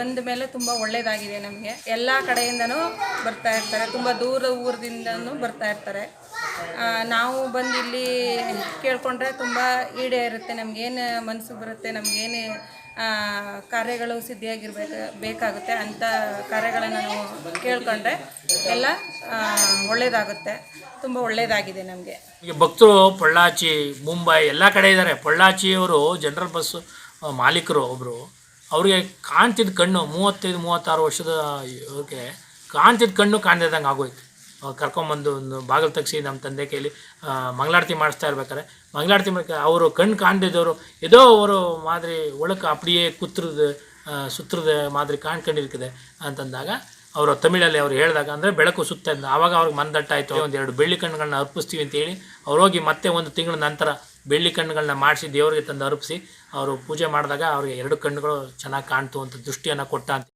ಬಂದ ಮೇಲೆ ತುಂಬ ಒಳ್ಳೆಯದಾಗಿದೆ ನಮಗೆ. ಎಲ್ಲ ಕಡೆಯಿಂದನೂ ಬರ್ತಾ ಇರ್ತಾರೆ. ತುಂಬ ದೂರ ಊರದಿಂದನೂ ಬರ್ತಾ ಇರ್ತಾರೆ. ನಾವು ಬಂದು ಇಲ್ಲಿ ಕೇಳಿಕೊಂಡ್ರೆ ತುಂಬ ಈಡೇರುತ್ತೆ ನಮಗೇನು ಮನಸ್ಸು ಬರುತ್ತೆ ನಮಗೇನು ಕಾರ್ಯಗಳು ಸಿದ್ಧಿಯಾಗಿರ್ಬೇಕು, ಬೇಕಾಗುತ್ತೆ ಅಂಥ ಕಾರ್ಯಗಳನ್ನು ನಾವು ಕೇಳ್ಕೊಂಡ್ರೆ ಎಲ್ಲ ಒಳ್ಳೆಯದಾಗುತ್ತೆ ತುಂಬ ಒಳ್ಳೆಯದಾಗಿದೆ ನಮಗೆ. ಈಗ ಭಕ್ತರು, ಪೊಳ್ಳಾಚಿ, ಮುಂಬೈ ಎಲ್ಲ ಕಡೆ ಇದ್ದಾರೆ. ಪೊಳ್ಳಾಚಿಯವರು, ಜನರಲ್ ಬಸ್ಸು ಮಾಲೀಕರು ಒಬ್ಬರು ಅವ್ರಿಗೆ ಕಾಣ್ತಿದ್ದ ಕಣ್ಣು ಮೂವತ್ತೈದು, ಮೂವತ್ತಾರು ವರ್ಷದ ಇವ್ರಿಗೆ ಕಾಣ್ತಿದ್ದ ಕಣ್ಣು ಕಾಣ್ದಿದ್ದಂಗೆ ಆಗೋಯ್ತು. ಅವ್ರು ಕರ್ಕೊಂಬಂದು ಒಂದು ಬಾಗಿಲು ತೆಗ್ಸಿ ನಮ್ಮ ತಂದೆ ಕೈಲಿ ಮಂಗಳಾರತಿ ಮಾಡಿಸ್ತಾ ಇರ್ಬೇಕಾರೆ ಮಂಗಳಾರತಿ ಮಾಡ್ಕ, ಅವರು ಕಣ್ಣು ಕಾಣ್ದಿದ್ದವರು, ಏದೋ ಅವರು ಮಾದರಿ ಒಳಕ್ಕೆ ಅಪ್ಡಿಯೇ ಕುತ್ರದ ಸುತ್ರದ ಮಾದರಿ ಕಾಣ್ಕೊಂಡಿರ್ತದೆ ಅಂತಂದಾಗ ಅವರು ತಮಿಳಲ್ಲಿ ಅವ್ರು ಹೇಳಿದಾಗ, ಅಂದರೆ ಬೆಳಕು ಸುತ್ತ ಆವಾಗ ಅವ್ರಿಗೆ ಮಂದಟ್ಟಾಯಿತು ಒಂದು ಎರಡು ಬೆಳ್ಳಿ ಕಣ್ಣುಗಳನ್ನ ಅರ್ಪಿಸ್ತೀವಿ ಅಂತೇಳಿ, ಅವ್ರು ಹೋಗಿ ಮತ್ತೆ ಒಂದು ತಿಂಗಳ ನಂತರ ಬೆಳ್ಳಿ ಕಣ್ಣುಗಳನ್ನ ಮಾಡಿಸಿ ದೇವರಿಗೆ ತಂದು ಅರ್ಪಿಸಿ ಅವರು ಪೂಜೆ ಮಾಡಿದಾಗ ಅವ್ರಿಗೆ ಎರಡು ಕಣ್ಣುಗಳು ಚೆನ್ನಾಗಿ ಕಾಣ್ತು ಅಂತ ದೃಷ್ಟಿಯನ್ನು ಕೊಟ್ಟ ಅಂತ.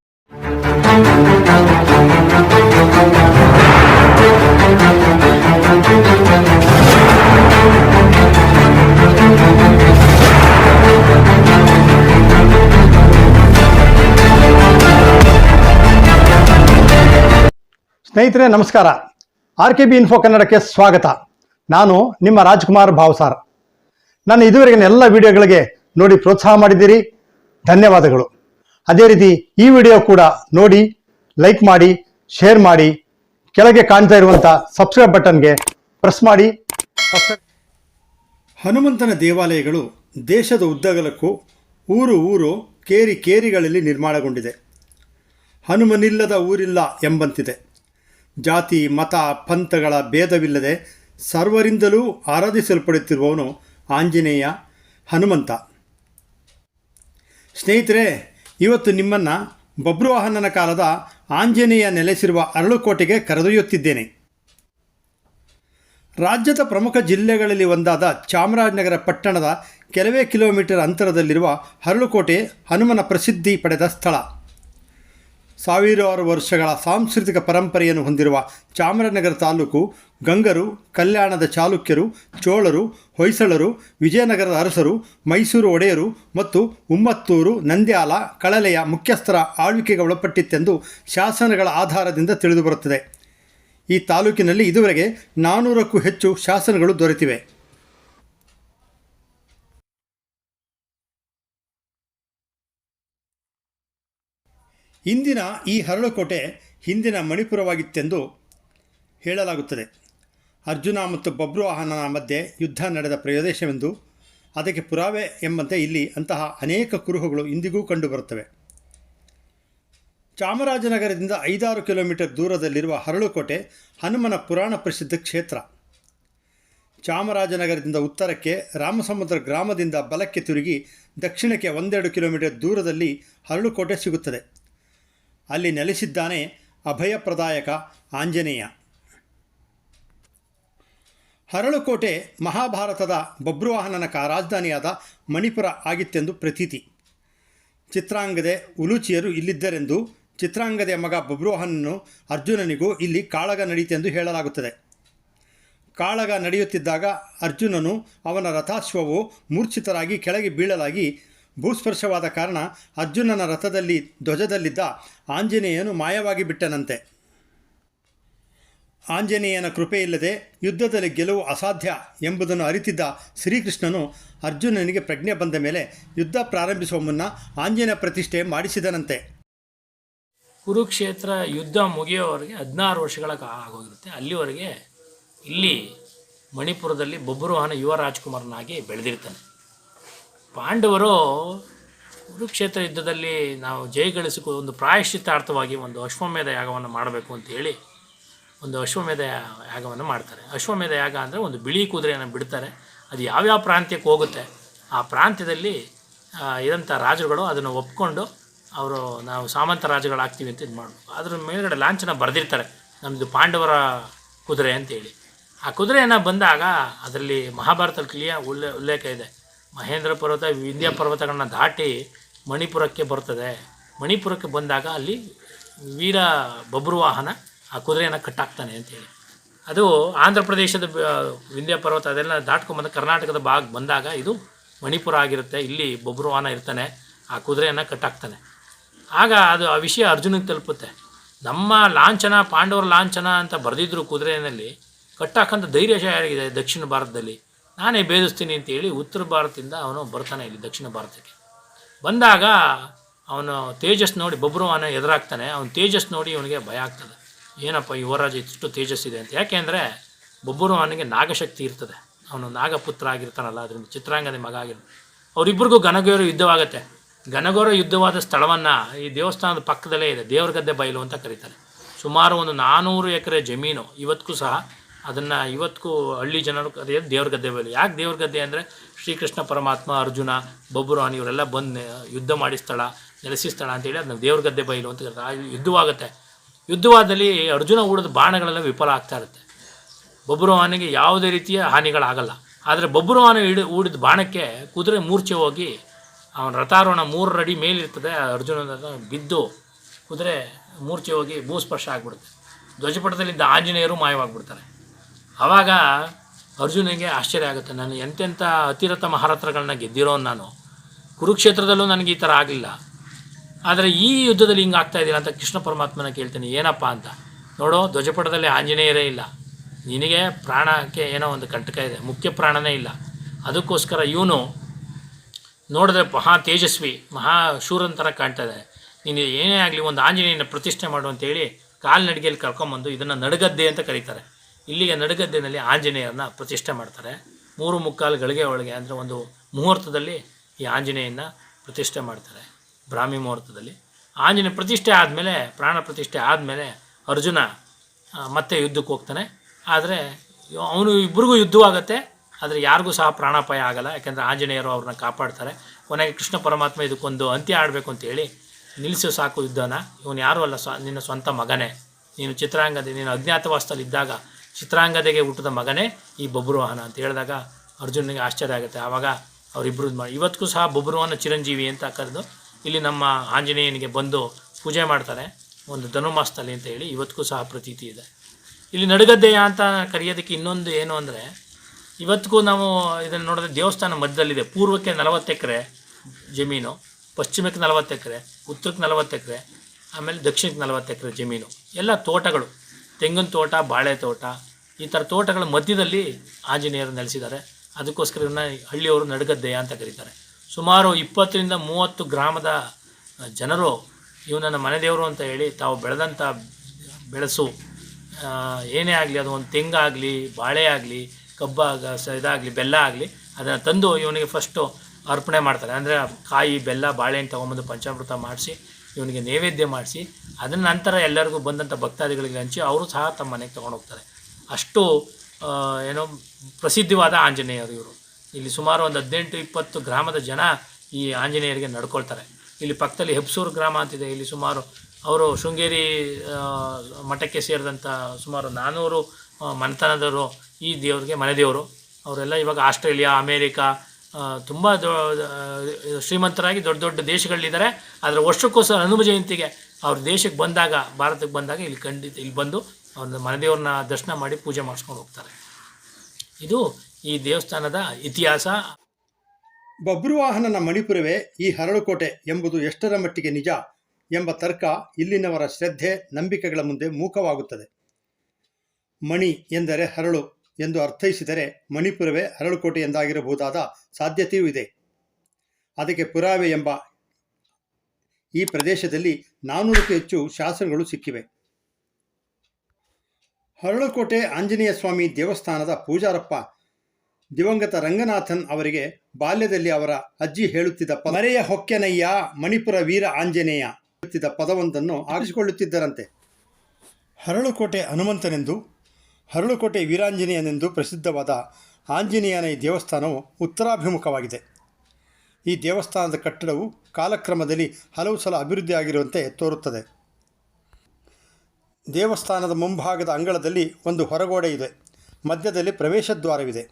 ಸ್ನೇಹಿತರೆ, ನಮಸ್ಕಾರ. ಆರ್ ಕೆ ಬಿ ಇನ್ಫೋ ಕನ್ನಡಕ್ಕೆ ಸ್ವಾಗತ. ನಾನು ನಿಮ್ಮ ರಾಜ್ಕುಮಾರ್ ಭಾವ್ಸಾರ್. ನನ್ನ ಇದುವರೆಗಿನ ಎಲ್ಲ ವಿಡಿಯೋಗಳಿಗೆ ನೋಡಿ ಪ್ರೋತ್ಸಾಹ ಮಾಡಿದ್ದೀರಿ. ಧನ್ಯವಾದಗಳು. ಅದೇ ರೀತಿ ಈ ವಿಡಿಯೋ ಕೂಡ ನೋಡಿ, ಲೈಕ್ ಮಾಡಿ, ಶೇರ್ ಮಾಡಿ, ಕೆಳಗೆ ಕಾಣ್ತಾ ಇರುವಂಥ ಸಬ್ಸ್ಕ್ರೈಬ್ ಬಟನ್ಗೆ ಪ್ರೆಸ್ ಮಾಡಿ. ಹನುಮಂತನ ದೇವಾಲಯಗಳು ದೇಶದ ಉದ್ದಗಲಕ್ಕೂ ಊರು ಊರು ಕೇರಿ ಕೇರಿಗಳಲ್ಲಿ ನಿರ್ಮಾಣಗೊಂಡಿದೆ. ಹನುಮನಿಲ್ಲದ ಊರಿಲ್ಲ ಎಂಬಂತಿದೆ. ಜಾತಿ, ಮತ, ಪಂಥಗಳ ಭೇದವಿಲ್ಲದೆ ಸರ್ವರಿಂದಲೂ ಆರಾಧಿಸಲ್ಪಡುತ್ತಿರುವವನು ಆಂಜನೇಯ, ಹನುಮಂತ. ಸ್ನೇಹಿತರೆ, ಇವತ್ತು ನಿಮ್ಮನ್ನು ಬಬ್ರುವಾಹನನ ಕಾಲದ ಆಂಜನೇಯ ನೆಲೆಸಿರುವ ಅರಳುಕೋಟೆಗೆ ಕರೆದೊಯ್ಯುತ್ತಿದ್ದೇನೆ. ರಾಜ್ಯದ ಪ್ರಮುಖ ಜಿಲ್ಲೆಗಳಲ್ಲಿ ಒಂದಾದ ಚಾಮರಾಜನಗರ ಪಟ್ಟಣದ ಕೆಲವೇ ಕಿಲೋಮೀಟರ್ ಅಂತರದಲ್ಲಿರುವ ಅರಳುಕೋಟೆ ಹನುಮನ ಪ್ರಸಿದ್ಧಿ ಪಡೆದ ಸ್ಥಳ. ಸಾವಿರಾರು ವರ್ಷಗಳ ಸಾಂಸ್ಕೃತಿಕ ಪರಂಪರೆಯನ್ನು ಹೊಂದಿರುವ ಚಾಮರಾಜನಗರ ತಾಲೂಕು ಗಂಗರು, ಕಲ್ಯಾಣದ ಚಾಲುಕ್ಯರು, ಚೋಳರು, ಹೊಯ್ಸಳರು, ವಿಜಯನಗರದ ಅರಸರು, ಮೈಸೂರು ಒಡೆಯರು ಮತ್ತು ಉಮ್ಮತ್ತೂರು, ನಂದ್ಯಾಲ, ಕಳಲೆಯ ಮುಖ್ಯಸ್ಥರ ಆಳ್ವಿಕೆಗೆ ಒಳಪಟ್ಟಿತ್ತೆಂದು ಶಾಸನಗಳ ಆಧಾರದಿಂದ ತಿಳಿದುಬರುತ್ತದೆ. ಈ ತಾಲೂಕಿನಲ್ಲಿ ಇದುವರೆಗೆ ನಾನ್ನೂರಕ್ಕೂ ಹೆಚ್ಚು ಶಾಸನಗಳು ದೊರೆತಿವೆ. ಇಂದಿನ ಈ ಹರಳುಕೋಟೆ ಹಿಂದಿನ ಮಣಿಪುರವಾಗಿತ್ತೆಂದು ಹೇಳಲಾಗುತ್ತದೆ. ಅರ್ಜುನ ಮತ್ತು ಬಬ್ರುವಾಹನನ ಮಧ್ಯೆ ಯುದ್ಧ ನಡೆದ ಪ್ರದೇಶವೆಂದು, ಅದಕ್ಕೆ ಪುರಾವೆ ಎಂಬಂತೆ ಇಲ್ಲಿ ಅಂತಹ ಅನೇಕ ಕುರುಹುಗಳು ಇಂದಿಗೂ ಕಂಡುಬರುತ್ತವೆ. ಚಾಮರಾಜನಗರದಿಂದ ಐದಾರು ಕಿಲೋಮೀಟರ್ ದೂರದಲ್ಲಿರುವ ಹರಳುಕೋಟೆ ಹನುಮನ ಪುರಾಣ ಪ್ರಸಿದ್ಧ ಕ್ಷೇತ್ರ. ಚಾಮರಾಜನಗರದಿಂದ ಉತ್ತರಕ್ಕೆ ರಾಮಸಮುದ್ರ ಗ್ರಾಮದಿಂದ ಬಲಕ್ಕೆ ತಿರುಗಿ ದಕ್ಷಿಣಕ್ಕೆ ಒಂದೆರಡು ಕಿಲೋಮೀಟರ್ ದೂರದಲ್ಲಿ ಹರಳುಕೋಟೆ ಸಿಗುತ್ತದೆ. ಅಲ್ಲಿ ನೆಲೆಸಿದ್ದಾನೆ ಅಭಯಪ್ರದಾಯಕ ಆಂಜನೇಯ. ಹರಳುಕೋಟೆ ಮಹಾಭಾರತದ ಬಬ್ರುವಾಹನನ ರಾಜಧಾನಿಯಾದ ಮಣಿಪುರ ಆಗಿತ್ತೆಂದು ಪ್ರತೀತಿ. ಚಿತ್ರಾಂಗದೆ ಉಲುಚಿಯರು ಇಲ್ಲಿದ್ದರೆಂದು ಚಿತ್ರಾಂಗದೆಯ ಮಗ ಬಬ್ರುವಾಹನನು ಅರ್ಜುನನಿಗೂ ಇಲ್ಲಿ ಕಾಳಗ ನಡೆಯಿತೆಂದು ಹೇಳಲಾಗುತ್ತದೆ. ಕಾಳಗ ನಡೆಯುತ್ತಿದ್ದಾಗ ಅರ್ಜುನನು ಅವನ ರಥಾಶ್ವವು ಮೂರ್ಛಿತರಾಗಿ ಕೆಳಗೆ ಬೀಳಲಾಗಿ ಭೂಸ್ಪರ್ಶವಾದ ಕಾರಣ ಅರ್ಜುನನ ರಥದಲ್ಲಿ ಧ್ವಜದಲ್ಲಿದ್ದ ಆಂಜನೇಯನು ಮಾಯವಾಗಿ ಬಿಟ್ಟನಂತೆ. ಆಂಜನೇಯನ ಕೃಪೆಯಿಲ್ಲದೆ ಯುದ್ಧದಲ್ಲಿ ಗೆಲುವು ಅಸಾಧ್ಯ ಎಂಬುದನ್ನು ಅರಿತಿದ್ದ ಶ್ರೀಕೃಷ್ಣನು ಅರ್ಜುನನಿಗೆ ಪ್ರಜ್ಞೆ ಬಂದ ಮೇಲೆ ಯುದ್ಧ ಪ್ರಾರಂಭಿಸುವ ಮುನ್ನ ಆಂಜನೇಯ ಪ್ರತಿಷ್ಠೆ ಮಾಡಿಸಿದನಂತೆ. ಕುರುಕ್ಷೇತ್ರ ಯುದ್ಧ ಮುಗಿಯೋವರೆಗೆ ಹದಿನಾರು ವರ್ಷಗಳ ಕಾಲ ಆಗೋಗಿರುತ್ತೆ. ಅಲ್ಲಿವರೆಗೆ ಇಲ್ಲಿ ಮಣಿಪುರದಲ್ಲಿ ಬೊಬ್ಬರುವಾಹನ ಯುವ ರಾಜ್ಕುಮಾರನಾಗಿ ಬೆಳೆದಿರ್ತಾನೆ. ಪಾಂಡವರು ಕುರುಕ್ಷೇತ್ರ ಯುದ್ಧದಲ್ಲಿ ನಾವು ಜಯಗಳಿಸಿಕೊ ಒಂದು ಪ್ರಾಯಶ್ಚಿತಾರ್ಥವಾಗಿ ಒಂದು ಅಶ್ವಮೇಧ ಯಾಗವನ್ನು ಮಾಡಬೇಕು ಅಂತ ಹೇಳಿ ಒಂದು ಅಶ್ವಮೇಧ ಯಾಗವನ್ನು ಮಾಡ್ತಾರೆ. ಅಶ್ವಮೇಧ ಯಾಗ ಅಂದರೆ ಒಂದು ಬಿಳಿ ಕುದುರೆಯನ್ನು ಬಿಡ್ತಾರೆ. ಅದು ಯಾವ್ಯಾವ ಪ್ರಾಂತ್ಯಕ್ಕೆ ಹೋಗುತ್ತೆ ಆ ಪ್ರಾಂತ್ಯದಲ್ಲಿ ಇರೋಂಥ ರಾಜರುಗಳು ಅದನ್ನು ಒಪ್ಕೊಂಡು ಅವರು ನಾವು ಸಾಮಂತ ರಾಜಗಳಾಗ್ತೀವಿ ಅಂತ ಇದು ಮಾಡಬೇಕು ಅದ್ರ ಮೇಲ್ಗಡೆ ಲಾಂಛನ ಬರೆದಿರ್ತಾರೆ ನಮ್ಮದು ಪಾಂಡವರ ಕುದುರೆ ಅಂತೇಳಿ ಆ ಕುದುರೆಯನ್ನು ಬಂದಾಗ ಅದರಲ್ಲಿ ಮಹಾಭಾರತದಲ್ಲಿ ಕ್ಲಿಯರ್ ಉಲ್ಲೇ, ಉಲ್ಲೇಖ ಇದೆ. ಮಹೇಂದ್ರ ಪರ್ವತ, ವಿಂಧ್ಯ ಪರ್ವತಗಳನ್ನ ದಾಟಿ ಮಣಿಪುರಕ್ಕೆ ಬರ್ತದೆ. ಮಣಿಪುರಕ್ಕೆ ಬಂದಾಗ ಅಲ್ಲಿ ವೀರ ಬಬ್ರುವಾಹನ ಆ ಕುದುರೆಯನ್ನು ಕಟ್ಟಾಕ್ತಾನೆ ಅಂತೇಳಿ. ಅದು ಆಂಧ್ರ ಪ್ರದೇಶದ ವಿಂಧ್ಯ ಪರ್ವತ ಅದೆಲ್ಲ ದಾಟ್ಕೊಂಡ್ಬಂದು ಕರ್ನಾಟಕದ ಭಾಗ ಬಂದಾಗ ಇದು ಮಣಿಪುರ ಆಗಿರುತ್ತೆ. ಇಲ್ಲಿ ಬಬ್ರುವಾಹನ ಇರ್ತಾನೆ, ಆ ಕುದುರೆಯನ್ನು ಕಟ್ಟಾಕ್ತಾನೆ. ಆಗ ಅದು ಆ ವಿಷಯ ಅರ್ಜುನಿಗೆ ತಲುಪುತ್ತೆ. ನಮ್ಮ ಲಾಂಛನ, ಪಾಂಡವರ ಲಾಂಛನ ಅಂತ ಬರೆದಿದ್ರು ಕುದುರೆಯಲ್ಲಿ ಕಟ್ಟಾಕಂತ ಧೈರ್ಯಶಾಲಿಯಾಗಿದೆ ದಕ್ಷಿಣ ಭಾರತದಲ್ಲಿ? ನಾನೇ ಭೇದಿಸ್ತೀನಿ ಅಂತೇಳಿ ಉತ್ತರ ಭಾರತದಿಂದ ಅವನು ಬರ್ತಾನೆ ಇಲ್ಲಿ ದಕ್ಷಿಣ ಭಾರತಕ್ಕೆ. ಬಂದಾಗ ಅವನು ತೇಜಸ್ ನೋಡಿ ಬಬ್ರುವಾನ ಎದುರಾಗ್ತಾನೆ. ಅವನು ತೇಜಸ್ ನೋಡಿ ಅವನಿಗೆ ಭಯ ಆಗ್ತದೆ. ಏನಪ್ಪ ಯುವರಾಜ ಇಷ್ಟು ತೇಜಸ್ಸಿದೆ ಅಂತ. ಯಾಕೆಂದರೆ ಬಬ್ರುವಾನಿಗೆ ನಾಗಶಕ್ತಿ ಇರ್ತದೆ. ಅವನು ನಾಗಪುತ್ರ ಆಗಿರ್ತಾನಲ್ಲ, ಅದರಿಂದ ಚಿತ್ರಾಂಗದ ಮಗ ಆಗಿರ್ತಾನೆ ಅವರಿಬ್ಬರಿಗೂ ಘನಗೌರ ಯುದ್ಧವಾಗುತ್ತೆ. ಘನಗೌರ ಯುದ್ಧವಾದ ಸ್ಥಳವನ್ನು ಈ ದೇವಸ್ಥಾನದ ಪಕ್ಕದಲ್ಲೇ ಇದೆ. ದೇವರಗದ್ದೆ ಬಯಲು ಅಂತ ಕರೀತಾರೆ. ಸುಮಾರು ಒಂದು ನಾನ್ನೂರು ಎಕರೆ ಜಮೀನು ಇವತ್ತಿಗೂ ಸಹ ಅದನ್ನು ಇವತ್ತಿಗೂ ಹಳ್ಳಿ ಜನರು ಅದೇ ದೇವ್ರ ಗದ್ದೆ ಬಯಲು ಯಾಕೆ ದೇವ್ರ ಗದ್ದೆ ಅಂದರೆ ಶ್ರೀಕೃಷ್ಣ ಪರಮಾತ್ಮ, ಅರ್ಜುನ ಬೊಬ್ಬುರಾನ್ ಇವರೆಲ್ಲ ಬಂದು ಯುದ್ಧ ಮಾಡಿ ಸ್ಥಳ, ನೆಲೆಸಿ ಸ್ಥಳ ಅಂತೇಳಿ ಅದನ್ನ ದೇವ್ರ ಗದ್ದೆ ಬಯಲು ಅಂತ ಯುದ್ಧವಾಗುತ್ತೆ. ಯುದ್ಧವಾದಲ್ಲಿ ಅರ್ಜುನ ಹೂಡಿದ ಬಾಣಗಳೆಲ್ಲ ವಿಫಲ ಆಗ್ತಾ ಇರುತ್ತೆ. ಬಬ್ರುವಾನಿಗೆ ಯಾವುದೇ ರೀತಿಯ ಹಾನಿಗಳಾಗಲ್ಲ. ಆದರೆ ಬಬ್ರುವಾನ ಹಿಡಿ ಹೂಡಿದ ಬಾಣಕ್ಕೆ ಕುದುರೆ ಮೂರ್ಛೆ ಹೋಗಿ ಅವನ ರಥಾರೋಹಣ ಮೂರರ ಅಡಿ ಮೇಲಿರ್ತದೆ, ಅರ್ಜುನನ ಬಿದ್ದು ಕುದುರೆ ಮೂರ್ಛೆ ಹೋಗಿ ಭೂಸ್ಪರ್ಶ ಆಗಿಬಿಡುತ್ತೆ. ಧ್ವಜಪಟದಲ್ಲಿದ್ದ ಆಂಜನೇಯರು ಮಾಯವಾಗಿಬಿಡ್ತಾರೆ. ಆವಾಗ ಅರ್ಜುನಿಗೆ ಆಶ್ಚರ್ಯ ಆಗುತ್ತೆ, ನಾನು ಎಂತೆಂಥ ಅತಿರಥ ಮಹಾರಥಗಳನ್ನ ಗೆದ್ದಿರೋ ನಾನು. ಕುರುಕ್ಷೇತ್ರದಲ್ಲೂ ನನಗೆ ಈ ಥರ ಆಗಲಿಲ್ಲ. ಆದರೆ ಈ ಯುದ್ಧದಲ್ಲಿ ಹಿಂಗೆ ಆಗ್ತಾ ಇದೆಯಲ್ಲ ಅಂತ ಕೃಷ್ಣ ಪರಮಾತ್ಮನ ಕೇಳ್ತೀನಿ, ಏನಪ್ಪ ಅಂತ. ನೋಡು, ಧ್ವಜಪಟದಲ್ಲಿ ಆಂಜನೇಯರೇ ಇಲ್ಲ. ನಿನಗೆ ಪ್ರಾಣಕ್ಕೆ ಏನೋ ಒಂದು ಕಂಟಕ ಇದೆ, ಮುಖ್ಯ ಪ್ರಾಣನೇ ಇಲ್ಲ. ಅದಕ್ಕೋಸ್ಕರ ಇವನು ನೋಡಿದ್ರೆ ಮಹಾ ತೇಜಸ್ವಿ, ಮಹಾ ಶೂರಂತರ ಕಾಣ್ತಾ ಇದೆ. ನೀನು ಏನೇ ಆಗಲಿ ಒಂದು ಆಂಜನೇಯನ ಪ್ರತಿಷ್ಠೆ ಮಾಡು ಅಂತೇಳಿ ಕಾಲ್ನಡಿಗೆಯಲ್ಲಿ ಕರ್ಕೊಂಬಂದು ಇದನ್ನು ನಡಗದ್ದೆ ಅಂತ ಕರೀತಾರೆ. ಇಲ್ಲಿಗೆ ನಡುಗದ್ದಿನಲ್ಲಿ ಆಂಜನೇಯರನ್ನ ಪ್ರತಿಷ್ಠೆ ಮಾಡ್ತಾರೆ. ಮೂರು ಮುಕ್ಕಾಲು ಗಳಿಗೆ ಒಳಗೆ ಅಂದರೆ ಒಂದು ಮುಹೂರ್ತದಲ್ಲಿ ಈ ಆಂಜನೇಯನ ಪ್ರತಿಷ್ಠೆ ಮಾಡ್ತಾರೆ, ಬ್ರಾಹ್ಮಿ ಮುಹೂರ್ತದಲ್ಲಿ. ಆಂಜನೇಯ ಪ್ರತಿಷ್ಠೆ ಆದಮೇಲೆ, ಪ್ರಾಣ ಪ್ರತಿಷ್ಠೆ ಆದಮೇಲೆ ಅರ್ಜುನ ಮತ್ತೆ ಯುದ್ಧಕ್ಕೆ ಹೋಗ್ತಾನೆ. ಆದರೆ ಅವನು ಇಬ್ಬರಿಗೂ ಯುದ್ಧವಾಗತ್ತೆ ಆದರೆ ಯಾರಿಗೂ ಸಹ ಪ್ರಾಣಾಪಾಯ ಆಗಲ್ಲ. ಯಾಕೆಂದರೆ ಆಂಜನೇಯರು ಅವ್ರನ್ನ ಕಾಪಾಡ್ತಾರೆ. ಕೊನೆಗೆ ಕೃಷ್ಣ ಪರಮಾತ್ಮ ಇದಕ್ಕೊಂದು ಅಂತ್ಯ ಆಡಬೇಕು ಅಂತೇಳಿ ನಿಲ್ಲಿಸು ಸಾಕು ಯುದ್ಧನ. ಇವನು ಯಾರೂ ಅಲ್ಲ ಸ್ವ ನಿನ್ನ ಸ್ವಂತ ಮಗನೇ. ನೀನು ಚಿತ್ರಾಂಗದ, ನೀನು ಅಜ್ಞಾತವಾಸದಲ್ಲಿ ಇದ್ದಾಗ ಚಿತ್ರಾಂಗದೆಗೆ ಹುಟ್ಟಿದ ಮಗನೇ ಈ ಬಬ್ರುವಾಹನ ಅಂತ ಹೇಳಿದಾಗ ಅರ್ಜುನಿಗೆ ಆಶ್ಚರ್ಯ ಆಗುತ್ತೆ. ಆವಾಗ ಅವರಿಬ್ಬರು ಮಾಡಿ ಇವತ್ತಿಗೂ ಸಹ ಬಬ್ರುವಾಹನ ಚಿರಂಜೀವಿ ಅಂತ ಕರೆದು ಇಲ್ಲಿ ನಮ್ಮ ಆಂಜನೇಯನಿಗೆ ಬಂದು ಪೂಜೆ ಮಾಡ್ತಾರೆ. ಒಂದು ಧನುಮಾಸದಲ್ಲಿ ಅಂತ ಹೇಳಿ ಇವತ್ತಿಗೂ ಸಹ ಪ್ರತೀತಿ ಇದೆ. ಇಲ್ಲಿ ನಡುಗದ್ದೆಯ ಅಂತ ಕರೆಯೋದಕ್ಕೆ ಇನ್ನೊಂದು ಏನು ಅಂದರೆ, ಇವತ್ತಿಗೂ ನಾವು ಇದನ್ನು ನೋಡಿದ್ರೆ ದೇವಸ್ಥಾನ ಮಧ್ಯದಲ್ಲಿದೆ. ಪೂರ್ವಕ್ಕೆ ನಲವತ್ತು ಎಕರೆ ಜಮೀನು, ಪಶ್ಚಿಮಕ್ಕೆ ನಲವತ್ತು ಎಕರೆ, ಉತ್ತರಕ್ಕೆ ನಲವತ್ತು ಎಕರೆ, ಆಮೇಲೆ ದಕ್ಷಿಣಕ್ಕೆ ನಲವತ್ತು ಎಕರೆ ಜಮೀನು. ಎಲ್ಲ ತೋಟಗಳು. ತೆಂಗಿನ ತೋಟ ಬಾಳೆ ತೋಟ ಈ ಥರ ತೋಟಗಳ ಮಧ್ಯದಲ್ಲಿ ಆಂಜನೇಯರು ನೆಲೆಸಿದ್ದಾರೆ. ಅದಕ್ಕೋಸ್ಕರ ಇವನ್ನ ಹಳ್ಳಿಯವರು ನಡುಗದ್ದೆಯ ಅಂತ ಕರೀತಾರೆ. ಸುಮಾರು ಇಪ್ಪತ್ತರಿಂದ ಮೂವತ್ತು ಗ್ರಾಮದ ಜನರು ಇವನನ್ನು ಮನೆ ದೇವರು ಅಂತ ಹೇಳಿ ತಾವು ಬೆಳೆದಂಥ ಬೆಳೆಸು ಏನೇ ಆಗಲಿ ಅದು ಒಂದು ತೆಂಗಾಗಲಿ ಬಾಳೆ ಆಗಲಿ, ಕಬ್ಬ ಇದಾಗಲಿ, ಬೆಲ್ಲ ಆಗಲಿ, ಅದನ್ನು ತಂದು ಇವನಿಗೆ ಫಸ್ಟು ಅರ್ಪಣೆ ಮಾಡ್ತಾರೆ. ಅಂದರೆ ಕಾಯಿ, ಬೆಲ್ಲ ಬಾಳೆಹಣ್ಣು ತೊಗೊಂಬಂದು ಪಂಚಾಮೃತ ಮಾಡಿಸಿ ಇವನಿಗೆ ನೈವೇದ್ಯ ಮಾಡಿಸಿ ಅದರ ನಂತರ ಎಲ್ಲರಿಗೂ ಬಂದಂಥ ಭಕ್ತಾದಿಗಳಿಗೆ ಹಂಚಿ ಅವರು ಸಹ ತಮ್ಮ ಮನೆಗೆ ತೊಗೊಂಡು ಹೋಗ್ತಾರೆ. ಅಷ್ಟು ಏನೋ ಪ್ರಸಿದ್ಧವಾದ ಆಂಜನೇಯರು ಇವರು. ಇಲ್ಲಿ ಸುಮಾರು ಒಂದು ಹದಿನೆಂಟು ಇಪ್ಪತ್ತು ಗ್ರಾಮದ ಜನ ಈ ಆಂಜನೇಯರಿಗೆ ನಡ್ಕೊಳ್ತಾರೆ. ಇಲ್ಲಿ ಪಕ್ಕದಲ್ಲಿ ಹೆಬ್ಸೂರು ಗ್ರಾಮ ಅಂತಿದೆ. ಇಲ್ಲಿ ಸುಮಾರು ಅವರು ಶೃಂಗೇರಿ ಮಠಕ್ಕೆ ಸೇರಿದಂಥ ಸುಮಾರು ನಾನ್ನೂರು ಮನೆತನದವರು ಈ ದೇವರಿಗೆ ಮನೆದೇವರು ಅವರೆಲ್ಲ ಇವಾಗ ಆಸ್ಟ್ರೇಲಿಯಾ, ಅಮೇರಿಕಾ ತುಂಬ ದೊ ಶ್ರೀಮಂತರಾಗಿ ದೊಡ್ಡ ದೊಡ್ಡ ದೇಶಗಳಲ್ಲಿದ್ದಾರೆ ಆದರೆ ವರ್ಷಕ್ಕೋಸ್ಕರ ಹನುಮ ಜಯಂತಿಗೆ ಅವ್ರ ದೇಶಕ್ಕೆ ಬಂದಾಗ, ಭಾರತಕ್ಕೆ ಬಂದಾಗ ಇಲ್ಲಿ ಖಂಡಿತ ಇಲ್ಲಿ ಬಂದು ಅವ್ರನ್ನ ಮನೆದೇವ್ರನ್ನ ದರ್ಶನ ಮಾಡಿ ಪೂಜೆ ಮಾಡಿಸ್ಕೊಂಡು ಹೋಗ್ತಾರೆ. ಇದು ಈ ದೇವಸ್ಥಾನದ ಇತಿಹಾಸ. ಬಬ್ರುವಾಹನನ ಮಣಿಪುರವೇ ಈ ಹರಳುಕೋಟೆ ಎಂಬುದು ಎಷ್ಟರ ಮಟ್ಟಿಗೆ ನಿಜ ಎಂಬ ತರ್ಕ ಇಲ್ಲಿನವರ ಶ್ರದ್ಧೆ, ನಂಬಿಕೆಗಳ ಮುಂದೆ ಮೂಕವಾಗುತ್ತದೆ. ಮಣಿ ಎಂದರೆ ಹರಳು. ಎಂದು ಅರ್ಥೈಸಿದರೆ ಮಣಿಪುರವೇ ಅರಳುಕೋಟೆ ಎಂದಾಗಿರಬಹುದಾದ ಸಾಧ್ಯತೆಯೂ ಇದೆ. ಅದಕ್ಕೆ ಪುರಾವೆ ಎಂಬ ಈ ಪ್ರದೇಶದಲ್ಲಿ ನಾನ್ನೂರಕ್ಕೂ ಹೆಚ್ಚು ಶಾಸನಗಳು ಸಿಕ್ಕಿವೆ. ಹರಳುಕೋಟೆ ಆಂಜನೇಯ ಸ್ವಾಮಿ ದೇವಸ್ಥಾನದ ಪೂಜಾರಪ್ಪ ದಿವಂಗತ ರಂಗನಾಥನ್ ಅವರಿಗೆ ಬಾಲ್ಯದಲ್ಲಿ ಅವರ ಅಜ್ಜಿ ಹೇಳುತ್ತಿದ್ದ ಮರೆಯ ಹೊಕ್ಕೆನಯ್ಯ, ಮಣಿಪುರ ವೀರ ಆಂಜನೇಯ ಹೇಳುತ್ತಿದ್ದ ಪದವೊಂದನ್ನು ಆರಿಸಿಕೊಳ್ಳುತ್ತಿದ್ದರಂತೆ. ಹರಳುಕೋಟೆ ಹನುಮಂತನೆಂದು ಹರಳುಕೋಟೆ ವೀರಾಂಜನೇಯನೆಂದು ಪ್ರಸಿದ್ಧವಾದ ಆಂಜನೇಯನ ಈ ದೇವಸ್ಥಾನವು ಉತ್ತರಾಭಿಮುಖವಾಗಿದೆ. ಈ ದೇವಸ್ಥಾನದ ಕಟ್ಟಡವು ಕಾಲಕ್ರಮದಲ್ಲಿ ಹಲವು ಸಲ ಅಭಿವೃದ್ಧಿಯಾಗಿರುವಂತೆ ತೋರುತ್ತದೆ. ದೇವಸ್ಥಾನದ ಮುಂಭಾಗದ ಅಂಗಳದಲ್ಲಿ ಒಂದು ಹೊರಗೋಡೆ ಇದೆ. ಮಧ್ಯದಲ್ಲಿ ಪ್ರವೇಶ ದ್ವಾರವಿದೆ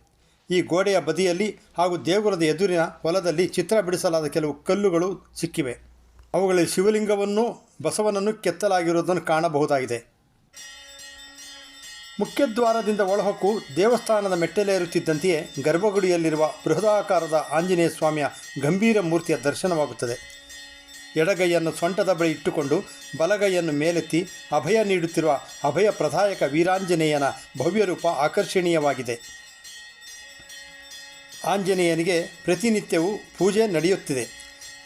ಈ ಗೋಡೆಯ ಬದಿಯಲ್ಲಿ ಹಾಗೂ ದೇಗುಲದ ಎದುರಿನ ಹೊಲದಲ್ಲಿ ಚಿತ್ರ ಬಿಡಿಸಲಾದ ಕೆಲವು ಕಲ್ಲುಗಳು ಸಿಕ್ಕಿವೆ. ಅವುಗಳಲ್ಲಿ ಶಿವಲಿಂಗವನ್ನು ಬಸವನನ್ನು ಕೆತ್ತಲಾಗಿರುವುದನ್ನು ಕಾಣಬಹುದಾಗಿದೆ. ಮುಖ್ಯದ್ವಾರದಿಂದ ಒಳಹೊಕ್ಕು ದೇವಸ್ಥಾನದ ಮೆಟ್ಟಲೇರುತ್ತಿದ್ದಂತೆಯೇ ಗರ್ಭಗುಡಿಯಲ್ಲಿರುವ ಬೃಹದಾಕಾರದ ಆಂಜನೇಯ ಸ್ವಾಮಿಯ ಗಂಭೀರ ಮೂರ್ತಿಯ ದರ್ಶನವಾಗುತ್ತದೆ. ಎಡಗೈಯನ್ನು ಸೊಂಟದ ಬಳಿ ಇಟ್ಟುಕೊಂಡು ಬಲಗೈಯನ್ನು ಮೇಲೆತ್ತಿ ಅಭಯ ನೀಡುತ್ತಿರುವ ಅಭಯ ಪ್ರದಾಯಕ ವೀರಾಂಜನೇಯನ ಭವ್ಯ ರೂಪ ಆಕರ್ಷಣೀಯವಾಗಿದೆ. ಆಂಜನೇಯನಿಗೆ ಪ್ರತಿನಿತ್ಯವೂ ಪೂಜೆ ನಡೆಯುತ್ತಿದೆ.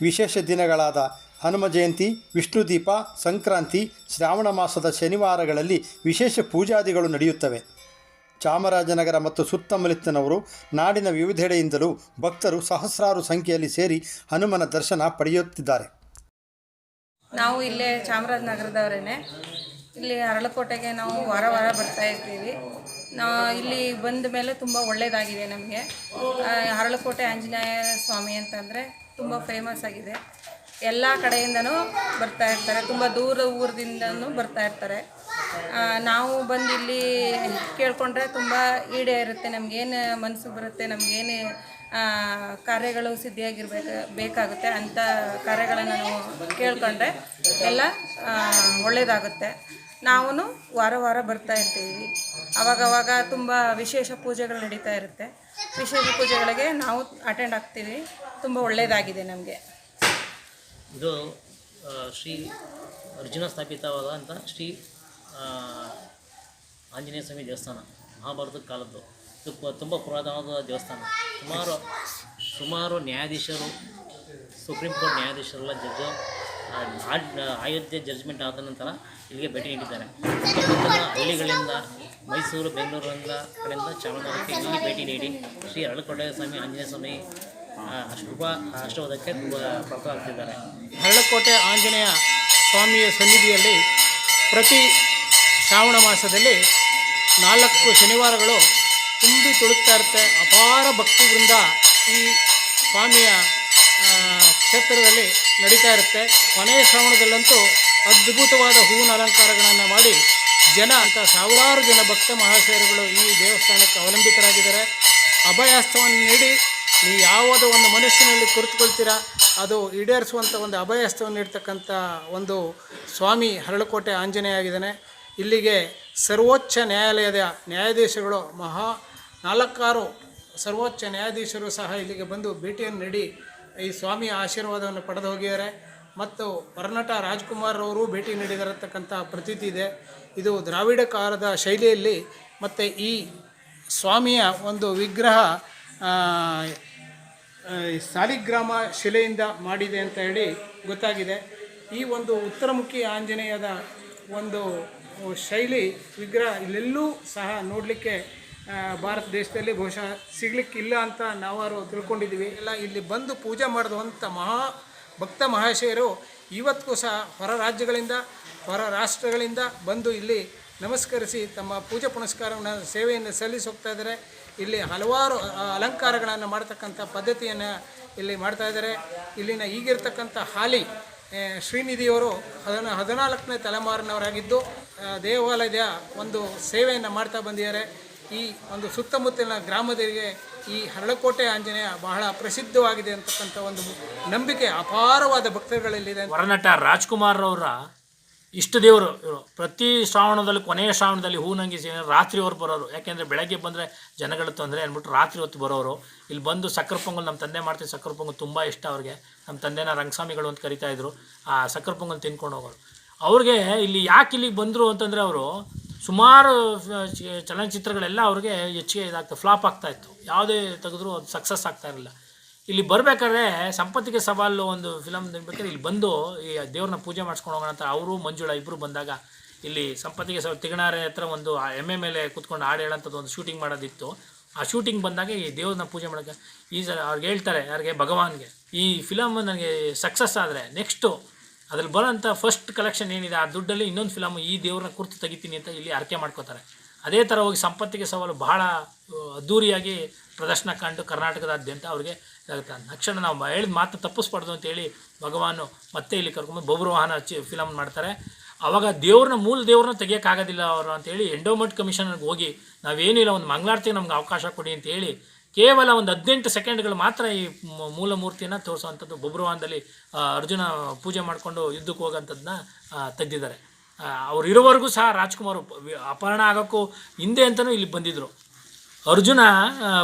ವಿಶೇಷ ದಿನಗಳಾದ ಹನುಮ ಜಯಂತಿ, ವಿಷ್ಣು ದೀಪ, ಸಂಕ್ರಾಂತಿ, ಶ್ರಾವಣ ಮಾಸದ ಶನಿವಾರಗಳಲ್ಲಿ ವಿಶೇಷ ಪೂಜಾದಿಗಳು ನಡೆಯುತ್ತವೆ. ಚಾಮರಾಜನಗರ ಮತ್ತು ಸುತ್ತಮುತ್ತಲಿನವರು ನಾಡಿನ ವಿವಿಧೆಡೆಯಿಂದಲೂ ಭಕ್ತರು ಸಹಸ್ರಾರು ಸಂಖ್ಯೆಯಲ್ಲಿ ಸೇರಿ ಹನುಮನ ದರ್ಶನ ಪಡೆಯುತ್ತಿದ್ದಾರೆ. ನಾವು ಇಲ್ಲೇ ಚಾಮರಾಜನಗರದವರೇನೆ. ಇಲ್ಲಿ ಅರಳಕೋಟೆಗೆ ನಾವು ವಾರ ವಾರ ಬರ್ತಾ ಇರ್ತೀವಿ. ನಾ, ಇಲ್ಲಿ ಬಂದ ಮೇಲೆ ತುಂಬ ಒಳ್ಳೆಯದಾಗಿದೆ ನಮಗೆ. ಅರಳಕೋಟೆ ಆಂಜನೇಯ ಸ್ವಾಮಿ ಅಂತಂದರೆ ತುಂಬ ಫೇಮಸ್ ಆಗಿದೆ. ಎಲ್ಲ ಕಡೆಯಿಂದನೂ ಬರ್ತಾ ಇರ್ತಾರೆ. ತುಂಬ ದೂರ ಊರದಿಂದನೂ ಬರ್ತಾ ಇರ್ತಾರೆ. ನಾವು ಬಂದು ಇಲ್ಲಿ ಕೇಳಿಕೊಂಡ್ರೆ ತುಂಬ ಈಡೇರುತ್ತೆ ನಮಗೇನು ಮನಸ್ಸು ಬರುತ್ತೆ ನಮಗೇನು ಕಾರ್ಯಗಳು ಸಿದ್ಧಿಯಾಗಿರ್ಬೇಕು, ಬೇಕಾಗುತ್ತೆ ಅಂಥ ಕಾರ್ಯಗಳನ್ನು ನಾವು ಕೇಳ್ಕೊಂಡ್ರೆ ಎಲ್ಲ ಒಳ್ಳೆಯದಾಗುತ್ತೆ ನಾವು ವಾರ ವಾರ ಬರ್ತಾ ಇರ್ತೀವಿ. ಅವಾಗವಾಗ ತುಂಬ ವಿಶೇಷ ಪೂಜೆಗಳು ನಡೀತಾ ಇರುತ್ತೆ. ವಿಶೇಷ ಪೂಜೆಗಳಿಗೆ ನಾವು ಅಟೆಂಡ್ ಆಗ್ತೀವಿ. ತುಂಬ ಒಳ್ಳೆಯದಾಗಿದೆ ನಮಗೆ. ಇದು ಶ್ರೀ ಅರ್ಜುನ ಸ್ಥಾಪಿತವಾದಂಥ ಶ್ರೀ ಆ, ಆಂಜನೇಯ ಸ್ವಾಮಿ ದೇವಸ್ಥಾನ ಮಹಾಭಾರತದ ಕಾಲದ್ದು. ಇದು ತುಂಬ ಪುರಾತನವಾದ ದೇವಸ್ಥಾನ. ಸುಮಾರು ಸುಮಾರು ನ್ಯಾಯಾಧೀಶರು ಸುಪ್ರೀಂ ಕೋರ್ಟ್ ನ್ಯಾಯಾಧೀಶರೆಲ್ಲ ಜಡ್ಜು ಅಯೋಧ್ಯೆ ಜಡ್ಜ್ಮೆಂಟ್ ಆದ ನಂತರ ಇಲ್ಲಿಗೆ ಭೇಟಿ ನೀಡಿದ್ದಾರೆ. ಹಳ್ಳಿಗಳಿಂದ ಮೈಸೂರು ಬೆಂಗಳೂರಿಂದ ಕಡೆಯಿಂದ ಚಾಮರಾಜಕ್ಕೆ ಇಲ್ಲಿ ಭೇಟಿ ನೀಡಿ ಶ್ರೀ ಅರಳಕೊಂಡ ಸ್ವಾಮಿ ಆಂಜನೇಯ ಸ್ವಾಮಿ ಶುಭ ತುಂಬ ಪ್ರಾಪ್ತರಾಗ್ತಿದ್ದಾರೆ ಹರಳಕೋಟೆ ಆಂಜನೇಯ ಸ್ವಾಮಿಯ ಸನ್ನಿಧಿಯಲ್ಲಿ ಪ್ರತಿ ಶ್ರಾವಣ ಮಾಸದಲ್ಲಿ ನಾಲ್ಕು ಶನಿವಾರಗಳು ತುಂಬಿ ತುಳುಕ್ತಾ ಇರುತ್ತೆ. ಅಪಾರ ಭಕ್ತಿವೃಂದ ಈ ಸ್ವಾಮಿಯ ಕ್ಷೇತ್ರದಲ್ಲಿ ನಡೀತಾ ಇರುತ್ತೆ. ಕೊನೆಯ ಶ್ರಾವಣದಲ್ಲಂತೂ ಅದ್ಭುತವಾದ ಹೂವಿನ ಅಲಂಕಾರಗಳನ್ನು ಮಾಡಿ ಜನ ಅಂತ ಸಾವಿರಾರು ಜನ ಭಕ್ತ ಮಹಾಶಯರುಗಳು ಈ ದೇವಸ್ಥಾನಕ್ಕೆ ಅವಲಂಬಿತರಾಗಿದ್ದಾರೆ. ಅಭಯಾಸ್ತವನ್ನು ನೀಡಿ ನೀವು ಯಾವುದೋ ಒಂದು ಮನಸ್ಸಿನಲ್ಲಿ ಕುರಿತುಕೊಳ್ತೀರಾ? ಅದು ಈಡೇರಿಸುವಂಥ ಒಂದು ಅಭಯಸ್ಥವನ್ನು ನೀಡ್ತಕ್ಕಂಥ ಒಂದು ಸ್ವಾಮಿ ಹರಳಕೋಟೆ ಆಂಜನೇಯ ಆಗಿದ್ದಾನೆ ಇಲ್ಲಿಗೆ ಸರ್ವೋಚ್ಚ ನ್ಯಾಯಾಲಯದ ನ್ಯಾಯಾಧೀಶಗಳು ಮಹಾ ನಾಲ್ಕಾರು ಸರ್ವೋಚ್ಚ ನ್ಯಾಯಾಧೀಶರು ಸಹ ಇಲ್ಲಿಗೆ ಬಂದು ಭೇಟಿಯನ್ನು ನೀಡಿ ಈ ಸ್ವಾಮಿಯ ಆಶೀರ್ವಾದವನ್ನು ಪಡೆದು ಹೋಗಿದ್ದಾರೆ. ಮತ್ತು ಪರನಟ ರಾಜ್ಕುಮಾರ್ ಅವರು ಭೇಟಿ ನೀಡಿದರತಕ್ಕಂಥ ಪ್ರತೀತಿ ಇದೆ. ಇದು ದ್ರಾವಿಡ ಕಾಲದ ಶೈಲಿಯಲ್ಲಿ ಮತ್ತು ಈ ಸ್ವಾಮಿಯ ಒಂದು ವಿಗ್ರಹ ಸಾಲಿಗ್ರಾಮ ಶಿಲೆಯಿಂದ ಮಾಡಿದೆ ಅಂತ ಹೇಳಿ ಗೊತ್ತಾಗಿದೆ. ಈ ಒಂದು ಉತ್ತರಮುಖಿ ಆಂಜನೇಯದ ಒಂದು ಶೈಲಿ ವಿಗ್ರಹ ಇಲ್ಲೆಲ್ಲೂ ಸಹ ನೋಡಲಿಕ್ಕೆ ಭಾರತ ದೇಶದಲ್ಲಿ ಬಹುಶಃ ಸಿಗಲಿಕ್ಕಿಲ್ಲ ಅಂತ ನಾವಾರು ತಿಳ್ಕೊಂಡಿದ್ದೀವಿ. ಎಲ್ಲ ಇಲ್ಲಿ ಬಂದು ಪೂಜೆ ಮಾಡಿದಂಥ ಮಹಾ, ಭಕ್ತ ಮಹಾಶಯರು ಇವತ್ತಿಗೂ ಸಹ ಹೊರ ರಾಜ್ಯಗಳಿಂದ, ಹೊರ ರಾಷ್ಟ್ರಗಳಿಂದ ಬಂದು ಇಲ್ಲಿ ನಮಸ್ಕರಿಸಿ ತಮ್ಮ ಪೂಜೆ ಪುನಸ್ಕಾರವನ್ನು ಸೇವೆಯನ್ನು ಸಲ್ಲಿಸಿ ಹೋಗ್ತಾ ಇದ್ದಾರೆ. ಇಲ್ಲಿ ಹಲವಾರು ಅಲಂಕಾರಗಳನ್ನು ಮಾಡ್ತಕ್ಕಂಥ ಪದ್ಧತಿಯನ್ನು ಇಲ್ಲಿ ಮಾಡ್ತಾ ಇದ್ದಾರೆ. ಇಲ್ಲಿನ ಈಗಿರ್ತಕ್ಕಂಥ ಹಾಲಿ ಶ್ರೀನಿಧಿಯವರು ಹದಿನ, ಹದಿನಾಲ್ಕನೇ ತಲೆಮಾರಿನವರಾಗಿದ್ದು ದೇವಾಲಯದ ಒಂದು ಸೇವೆಯನ್ನು ಮಾಡ್ತಾ ಬಂದಿದ್ದಾರೆ. ಈ ಒಂದು ಸುತ್ತಮುತ್ತಲಿನ ಗ್ರಾಮದರಿಗೆ ಈ ಹರಳಕೋಟೆ ಆಂಜನೇಯ ಬಹಳ ಪ್ರಸಿದ್ಧವಾಗಿದೆ ಅಂತಕ್ಕಂಥ ಒಂದು ನಂಬಿಕೆ ಅಪಾರವಾದ ಭಕ್ತರುಗಳಲ್ಲಿದೆ ವರನಟ ರಾಜ್ಕುಮಾರ್ ಅವರ ಇಷ್ಟ ದೇವರು ಇವರು. ಪ್ರತಿ ಶ್ರಾವಣದಲ್ಲಿ, ಕೊನೆಯ ಶ್ರಾವಣದಲ್ಲಿ ಹೂ ನಂಗಿಸಿ ರಾತ್ರಿ ಅವ್ರು ಬರೋರು. ಯಾಕೆಂದರೆ ಬೆಳಗ್ಗೆ ಬಂದರೆ ಜನಗಳ ತೊಂದರೆ ಅಂದ್ಬಿಟ್ಟು ರಾತ್ರಿ ಹೊತ್ತು ಬರೋರು. ಇಲ್ಲಿ ಬಂದು ಸಕ್ಕರೆ ಪೊಂಗಲ್ ನಮ್ಮ ತಂದೆ ಮಾಡ್ತೀವಿ ಸಕ್ಕರೆ ಪೊಂಗಲ್ ತುಂಬ ಇಷ್ಟ ಅವ್ರಿಗೆ. ನಮ್ಮ ತಂದೆನ ರಂಗಸ್ವಾಮಿಗಳು ಅಂತ ಕರಿತಾಯಿದ್ರು ಆ ಸಕ್ಕರೆ ಪೊಂಗಲ್ ತಿನ್ಕೊಂಡು ಹೋಗೋರು. ಅವ್ರಿಗೆ ಇಲ್ಲಿ ಯಾಕೆ ಇಲ್ಲಿಗೆ ಬಂದರು ಅಂತಂದರೆ ಅವರು ಸುಮಾರು ಚಲನಚಿತ್ರಗಳೆಲ್ಲ ಅವ್ರಿಗೆ ಹೆಚ್ಚಿಗೆ ಇದಾಗ್ತದೆ ಫ್ಲಾಪ್ ಆಗ್ತಾಯಿತ್ತು ಯಾವುದೇ ತೆಗೆದ್ರೂ ಅದು ಸಕ್ಸಸ್ ಆಗ್ತಾ ಇರಲಿಲ್ಲ. ಇಲ್ಲಿ ಬರಬೇಕಾದ್ರೆ ಸಂಪತ್ತಿಗೆ ಸವಾಲು ಒಂದು ಫಿಲಮ್ ಬೇಕಾದ್ರೆ ಇಲ್ಲಿ ಬಂದು ಈ ದೇವ್ರನ್ನ ಪೂಜೆ ಮಾಡಿಸ್ಕೊಂಡು ಹೋಗೋಣ ಅಂತ ಅವರು, ಮಂಜುಳ ಇಬ್ಬರು ಬಂದಾಗ ಇಲ್ಲಿ ಸಂಪತ್ತಿಗೆ ಸವಾಲು ತಿಗಣಾರೆ ಹತ್ರ ಒಂದು ಎಮ್ಮೆ ಮೇಲೆ ಕುತ್ಕೊಂಡು ಹಾಡು ಹೇಳೋಂಥದ್ದು ಒಂದು ಶೂಟಿಂಗ್ ಮಾಡೋದಿತ್ತು. ಆ ಶೂಟಿಂಗ್ ಬಂದಾಗ ಈ ದೇವ್ರನ್ನ ಪೂಜೆ ಮಾಡೋಕ್ಕೆ ಈ ಸಲ ಅವ್ರಿಗೆ ಹೇಳ್ತಾರೆ, ಯಾರಿಗೆ? ಭಗವಾನ್ಗೆ. ಈ ಫಿಲಮ್ ನನಗೆ ಸಕ್ಸಸ್ ಆದರೆ ನೆಕ್ಸ್ಟು ಅದ್ರಲ್ಲಿ ಬರೋಂಥ ಫಸ್ಟ್ ಕಲೆಕ್ಷನ್ ಏನಿದೆ, ಆ ದುಡ್ಡಲ್ಲಿ ಇನ್ನೊಂದು ಫಿಲಮ್ ಈ ದೇವ್ರನ್ನ ಕುರ್ತು ತೆಗಿತೀನಿ ಅಂತ ಇಲ್ಲಿ ಅರ್ಕೆ ಮಾಡ್ಕೋತಾರೆ. ಅದೇ ಥರ ಹೋಗಿ ಸಂಪತ್ತಿಗೆ ಸವಾಲು ಬಹಳ ಅದ್ದೂರಿಯಾಗಿ ಪ್ರದರ್ಶನ ಕಂಡು ಕರ್ನಾಟಕದಾದ್ಯಂತ ಅವ್ರಿಗೆ ಇದಾಗುತ್ತೆ ತಕ್ಷಣ ನಾವು ಹೇಳಿದ ಮಾತು ತಪ್ಪಿಸ್ಬಾರ್ದು ಅಂತೇಳಿ ಭಗವಾನು ಮತ್ತೆ ಇಲ್ಲಿ ಕರ್ಕೊಂಡು ಬೊಬ್ರು ವಾಹನ ಚಿ ಫಿಲಮ್ ಮಾಡ್ತಾರೆ. ಆವಾಗ ದೇವ್ರನ್ನ ಮೂಲ ದೇವ್ರನ್ನ ತೆಗಿಯೋಕ್ಕಾಗೋದಿಲ್ಲ ಅವರು ಅಂತೇಳಿ ಎಂಡೋಮೆಂಟ್ ಕಮಿಷನ್ಗೆ ಹೋಗಿ ನಾವೇನಿಲ್ಲ ಒಂದು ಮಂಗಳಾರತಿ ನಮ್ಗೆ ಅವಕಾಶ ಕೊಡಿ ಅಂತೇಳಿ ಕೇವಲ ಒಂದು ಹದಿನೆಂಟು ಸೆಕೆಂಡ್ಗಳು ಮಾತ್ರ ಈ ಮೂಲ ಮೂರ್ತಿಯನ್ನ ತೋರಿಸುವಂಥದ್ದು ಬೊಬ್ರುವಾನದಲ್ಲಿ ಅರ್ಜುನ ಪೂಜೆ ಮಾಡಿಕೊಂಡು ಯುದ್ಧಕ್ಕೆ ಹೋಗೋಂಥದ್ದನ್ನ ತೆಗೆದಿದ್ದಾರೆ. ಅವ್ರು ಇರೋವರೆಗೂ ಸಹ ರಾಜ್ಕುಮಾರ್ ಅಪಹರಣ ಆಗೋಕ್ಕೂ ಹಿಂದೆ ಅಂತಲೂ ಇಲ್ಲಿ ಬಂದಿದ್ದರು ಅರ್ಜುನ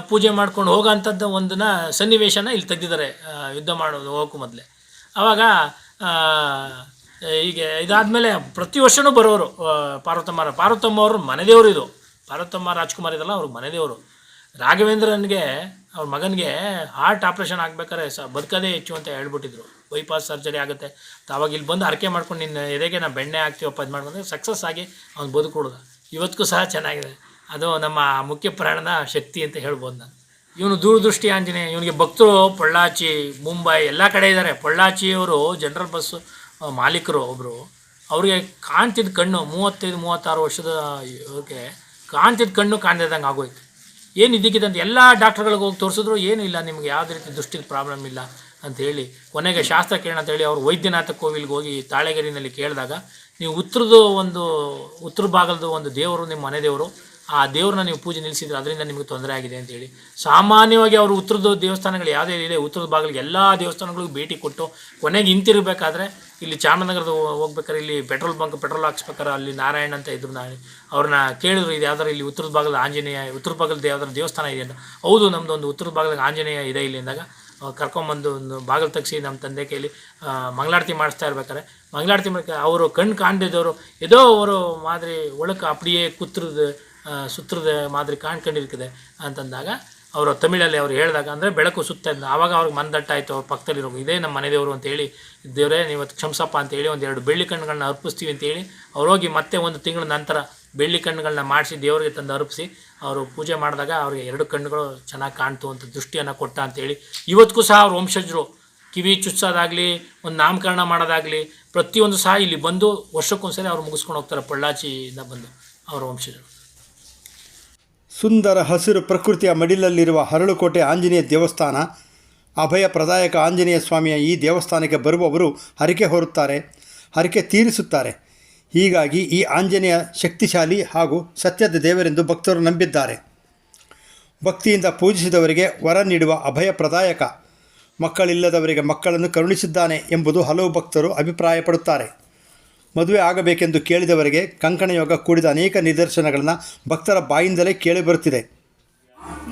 ಪೂಜೆ ಮಾಡ್ಕೊಂಡು ಹೋಗೋಂಥದ್ದು ಒಂದನ್ನ ಸನ್ನಿವೇಶನ ಇಲ್ಲಿ ತೆಗೆದಿದ್ದಾರೆ ಯುದ್ಧ ಮಾಡೋದು ಹೋಗೋಕ್ಕೂ ಮೊದಲೇ. ಆವಾಗ ಹೀಗೆ ಇದಾದಮೇಲೆ ಪ್ರತಿ ವರ್ಷವೂ ಬರೋರು ಪಾರ್ವತಮ್ಮ ಪಾರ್ವತಮ್ಮ ಅವರು ಮನೆದೇವರು ಇದು. ಪಾರ್ವತಮ್ಮ ರಾಜ್ಕುಮಾರ್ ಇದಲ್ಲ ಅವ್ರಿಗೆ ಮನೆದೇವರು. ರಾಘವೇಂದ್ರನಿಗೆ, ಅವ್ರ ಮಗನಿಗೆ ಹಾರ್ಟ್ ಆಪ್ರೇಷನ್ ಆಗ್ಬೇಕಾದ್ರೆ ಸ ಬದುಕದೇ ಹೆಚ್ಚು ಅಂತ ಹೇಳ್ಬಿಟ್ಟಿದ್ರು. ಬೈಪಾಸ್ ಸರ್ಜರಿ ಆಗುತ್ತೆ. ತಾವಾಗ ಇಲ್ಲಿ ಬಂದು ಹರಕೆ ಮಾಡ್ಕೊಂಡು ನಿನ್ನ ಎದೆಗೆ ನಾವು ಬೆಣ್ಣೆ ಹಾಕ್ತೀವಪ್ಪ ಇದು ಮಾಡ್ಕೊಂಡ್ರೆ ಸಕ್ಸಸ್ ಆಗಿ ಅವ್ನು ಬದುಕೊಡ್ದ ಇವತ್ತಿಗೂ ಸಹ ಚೆನ್ನಾಗಿದೆ. ಅದು ನಮ್ಮ ಮುಖ್ಯ ಪ್ರಾಣದ ಶಕ್ತಿ ಅಂತ ಹೇಳ್ಬೋದು ನಾನು. ಇವನು ದೂರದೃಷ್ಟಿ ಆಂಜನೇಯ, ಇವನಿಗೆ ಭಕ್ತರು ಪೊಳ್ಳಾಚಿ, ಮುಂಬೈ ಎಲ್ಲ ಕಡೆ ಇದ್ದಾರೆ ಪೊಳ್ಳಾಚಿಯವರು ಜನರಲ್ ಬಸ್ ಮಾಲೀಕರು ಒಬ್ಬರು ಅವ್ರಿಗೆ ಕಾಣ್ತಿದ್ದ ಕಣ್ಣು ಮೂವತ್ತೈದು, ಮೂವತ್ತಾರು ವರ್ಷದ ಇವ್ರಿಗೆ ಕಾಣ್ತಿದ್ದ ಕಣ್ಣು ಕಾಣ್ದಿದ್ದಂಗೆ ಆಗೋಯ್ತು. ಏನು ಇದಕ್ಕಿದಂತ ಎಲ್ಲ ಡಾಕ್ಟರ್ಗಳಿಗೆ ಹೋಗಿ ತೋರಿಸಿದ್ರು ಏನೂ ಇಲ್ಲ, ನಿಮ್ಗೆ ಯಾವುದೇ ರೀತಿ ದೃಷ್ಟಿಗೆ ಪ್ರಾಬ್ಲಮ್ ಇಲ್ಲ ಅಂತ ಹೇಳಿ. ಕೊನೆಗೆ ಶಾಸ್ತ್ರ ಕೇಳೋಣ ಅಂತ ಹೇಳಿ ಅವರು ವೈದ್ಯನಾಥ ಕೋವಿಲ್ಗೆ ಹೋಗಿ ತಾಳೆಗರಿನಲ್ಲಿ ಕೇಳಿದಾಗ, ನೀವು ಉತ್ತರದ ಒಂದು, ಉತ್ತರ ಭಾಗದ ಒಂದು ದೇವರು ನಿಮ್ಮ ಮನೆ ದೇವರು ಆ ದೇವ್ರನ್ನ ನೀವು ಪೂಜೆ ನಿಲ್ಲಿಸಿದ್ರೆ ಅದರಿಂದ ನಿಮಗೆ ತೊಂದರೆ ಆಗಿದೆ ಅಂತೇಳಿ ಸಾಮಾನ್ಯವಾಗಿ ಅವರು ಉತ್ತರದ ದೇವಸ್ಥಾನಗಳು ಯಾವುದೇ ಇದೆ, ಉತ್ತರದ ಭಾಗಗಳಿಗೆ ಎಲ್ಲ ದೇವಸ್ಥಾನಗಳಿಗೂ ಭೇಟಿ ಕೊಟ್ಟು ಕೊನೆಗೆ ಹಿಂತಿರ್ಬೇಕಾದ್ರೆ ಇಲ್ಲಿ ಚಾಮರಾಜನಗರದ ಹೋಗ್ಬೇಕಾದ್ರೆ ಇಲ್ಲಿ ಪೆಟ್ರೋಲ್ ಬಂಕ್, ಪೆಟ್ರೋಲ್ ಹಾಕ್ಸ್ಬೇಕಾರೆ ಅಲ್ಲಿ ನಾರಾಯಣ ಅಂತ ಇದ್ರು ನಾನು ಅವ್ರನ್ನ ಕೇಳಿದ್ರು ಇದು ಯಾವ್ದಾರು ಇಲ್ಲಿ ಉತ್ತರದ ಭಾಗದ ಆಂಜನೇಯ ಉತ್ತರ ಭಾಗದ ಯಾವ್ದಾದ್ರು ದೇವಸ್ಥಾನ ಇದೆ ಅಂತ. ಹೌದು ನಮ್ಮದು ಒಂದು ಉತ್ತರ ಭಾಗದ ಆಂಜನೇಯ ಇದೆ ಇಲ್ಲಿ ಅಂದಾಗ ಕರ್ಕೊಂಬಂದು ಒಂದು ಬಾಗಿಲು ತೆಗಿಸಿ ನಮ್ಮ ತಂದೆ ಕೈಲಿ ಮಂಗಳಾರತಿ ಮಾಡಿಸ್ತಾ ಇರ್ಬೇಕಾದ್ರೆ, ಮಂಗಳಾರತಿ ಮಾಡ್ಕ ಅವರು ಕಣ್ಣು ಕಾಣ್ದಿದ್ದವರು, ಏದೋ ಅವರು ಮಾದರಿ ಒಳಕ್ಕೆ ಅಪ್ಡಿಯೇ ಕುತ್ರದ ಸುತ್ರದ ಮಾದರಿ ಕಾಣ್ಕೊಂಡಿರ್ತದೆ ಅಂತಂದಾಗ ಅವರು ತಮಿಳಲ್ಲಿ ಅವ್ರು ಹೇಳಿದಾಗ, ಅಂದರೆ ಬೆಳಕು ಸುತ್ತ ಆವಾಗ ಅವ್ರಿಗೆ ಮಂದಟ್ಟಾಯಿತು ಅವ್ರ ಪಕ್ಕದಲ್ಲಿರೋ ಇದೇ ನಮ್ಮ ಮನೆ ದೇವರು ಅಂತೇಳಿ ದೇವರೇ ನೀವು ಕ್ಷಮಸಪ್ಪ ಅಂತೇಳಿ ಒಂದೆರಡು ಬೆಳ್ಳಿ ಕಣ್ಣುಗಳನ್ನ ಅರ್ಪಿಸ್ತೀವಿ ಅಂತೇಳಿ ಅವ್ರು ಹೋಗಿ ಮತ್ತೆ ಒಂದು ತಿಂಗಳ ನಂತರ ಬೆಳ್ಳಿ ಕಣ್ಣುಗಳನ್ನ ಮಾಡಿಸಿ ದೇವರಿಗೆ ತಂದು ಅರ್ಪಿಸಿ ಅವರು ಪೂಜೆ ಮಾಡಿದಾಗ ಅವ್ರಿಗೆ ಎರಡು ಕಣ್ಣುಗಳು ಚೆನ್ನಾಗಿ ಕಾಣ್ತು ಅಂತ ದೃಷ್ಟಿಯನ್ನು ಕೊಟ್ಟ ಅಂತೇಳಿ ಇವತ್ತಿಗೂ ಸಹ ಅವ್ರ ವಂಶಜರು ಕಿವಿ ಚುಚ್ಚೋದಾಗಲಿ, ಒಂದು ನಾಮಕರಣ ಮಾಡೋದಾಗಲಿ, ಪ್ರತಿಯೊಂದು ಸಹ ಇಲ್ಲಿ ಬಂದು ವರ್ಷಕ್ಕೊಂದ್ಸರಿ ಅವ್ರು ಮುಗಿಸ್ಕೊಂಡು ಹೋಗ್ತಾರೆ, ಪೊಳ್ಳಾಚಿಯಿಂದ ಬಂದು ಅವ್ರ ವಂಶಜರು ಸುಂದರ ಹಸಿರು ಪ್ರಕೃತಿಯ ಮಡಿಲಲ್ಲಿರುವ ಹರಳುಕೋಟೆ ಆಂಜನೇಯ ದೇವಸ್ಥಾನ, ಅಭಯ ಪ್ರದಾಯಕ ಆಂಜನೇಯ ಸ್ವಾಮಿಯ ಈ ದೇವಸ್ಥಾನಕ್ಕೆ ಬರುವವರು ಹರಿಕೆ ಹೊರುತ್ತಾರೆ, ಹರಿಕೆ ತೀರಿಸುತ್ತಾರೆ. ಹೀಗಾಗಿ ಈ ಆಂಜನೇಯ ಶಕ್ತಿಶಾಲಿ ಹಾಗೂ ಸತ್ಯದ ದೇವರೆಂದು ಭಕ್ತರು ನಂಬಿದ್ದಾರೆ. ಭಕ್ತಿಯಿಂದ ಪೂಜಿಸಿದವರಿಗೆ ವರ ನೀಡುವ ಅಭಯ ಪ್ರದಾಯಕ, ಮಕ್ಕಳಿಲ್ಲದವರಿಗೆ ಮಕ್ಕಳನ್ನು ಕರುಣಿಸಿದ್ದಾನೆ ಎಂಬುದು ಹಲವು ಭಕ್ತರು ಅಭಿಪ್ರಾಯಪಡುತ್ತಾರೆ. ಮದುವೆ ಆಗಬೇಕೆಂದು ಕೇಳಿದವರಿಗೆ ಕಂಕಣ ಯೋಗ ಕೂಡಿದ ಅನೇಕ ನಿದರ್ಶನಗಳನ್ನು ಭಕ್ತರ ಬಾಯಿಂದಲೇ ಕೇಳಿ ಬರುತ್ತಿದೆ.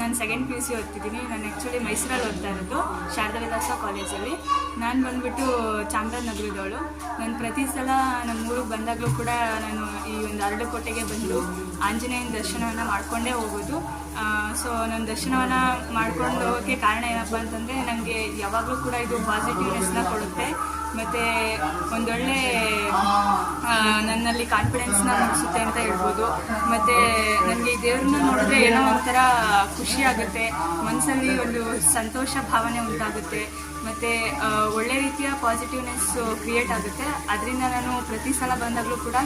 ನಾನು ಸೆಕೆಂಡ್ ಪಿ ಯು ಸಿ ಓದ್ತಿದ್ದೀನಿ. ನಾನು ಆ್ಯಕ್ಚುಲಿ ಮೈಸೂರಲ್ಲಿ ಓದ್ತಾ ಇರೋದು, ಶಾರದಾ ವಿಲಾಸ ಕಾಲೇಜಲ್ಲಿ ನಾನು ಬಂದ್ಬಿಟ್ಟು ಚಾಮರಾಜನಗರದವಳು ನಾನು ಪ್ರತಿ ಸಲ ನಮ್ಮ ಊರಿಗೆ ಬಂದಾಗಲೂ ಕೂಡ ನಾನು ಈ ಒಂದು ಅರಳುಕೋಟೆಗೆ ಬಂದು ಆಂಜನೇಯನ ದರ್ಶನವನ್ನು ಮಾಡಿಕೊಂಡೇ ಹೋಗೋದು. ಸೊ ನನ್ನ ದರ್ಶನವನ್ನು ಮಾಡ್ಕೊಂಡು ಹೋಗೋಕ್ಕೆ ಕಾರಣ ಏನಪ್ಪ ಅಂತಂದರೆ ನನಗೆ ಯಾವಾಗಲೂ ಕೂಡ ಇದು ಪಾಸಿಟಿವ್ನೆಸ್ನ ಕೊಡುತ್ತೆ. ಮತ್ತು ಒಂದೊಳ್ಳೆ ನನ್ನಲ್ಲಿ ಕಾನ್ಫಿಡೆನ್ಸ್ನ ಮೂಡಿಸುತ್ತೆ ಅಂತ ಹೇಳ್ಬೋದು. ಮತ್ತು ನನಗೆ ದೇವ್ರನ್ನ ನೋಡಿದ್ರೆ ಏನೋ ಒಂಥರ ಖುಷಿ ಆಗುತ್ತೆ. ಮನಸ್ಸಲ್ಲಿ ಒಂದು ಸಂತೋಷ ಭಾವನೆ ಉಂಟಾಗುತ್ತೆ. ಮತ್ತು ಒಳ್ಳೆ ರೀತಿಯ ಪಾಸಿಟಿವ್ನೆಸ್ ಕ್ರಿಯೇಟ್ ಆಗುತ್ತೆ. ಅದರಿಂದ ನಾನು ಪ್ರತಿ ಸಲ ಬಂದಾಗಲೂ ಕೂಡ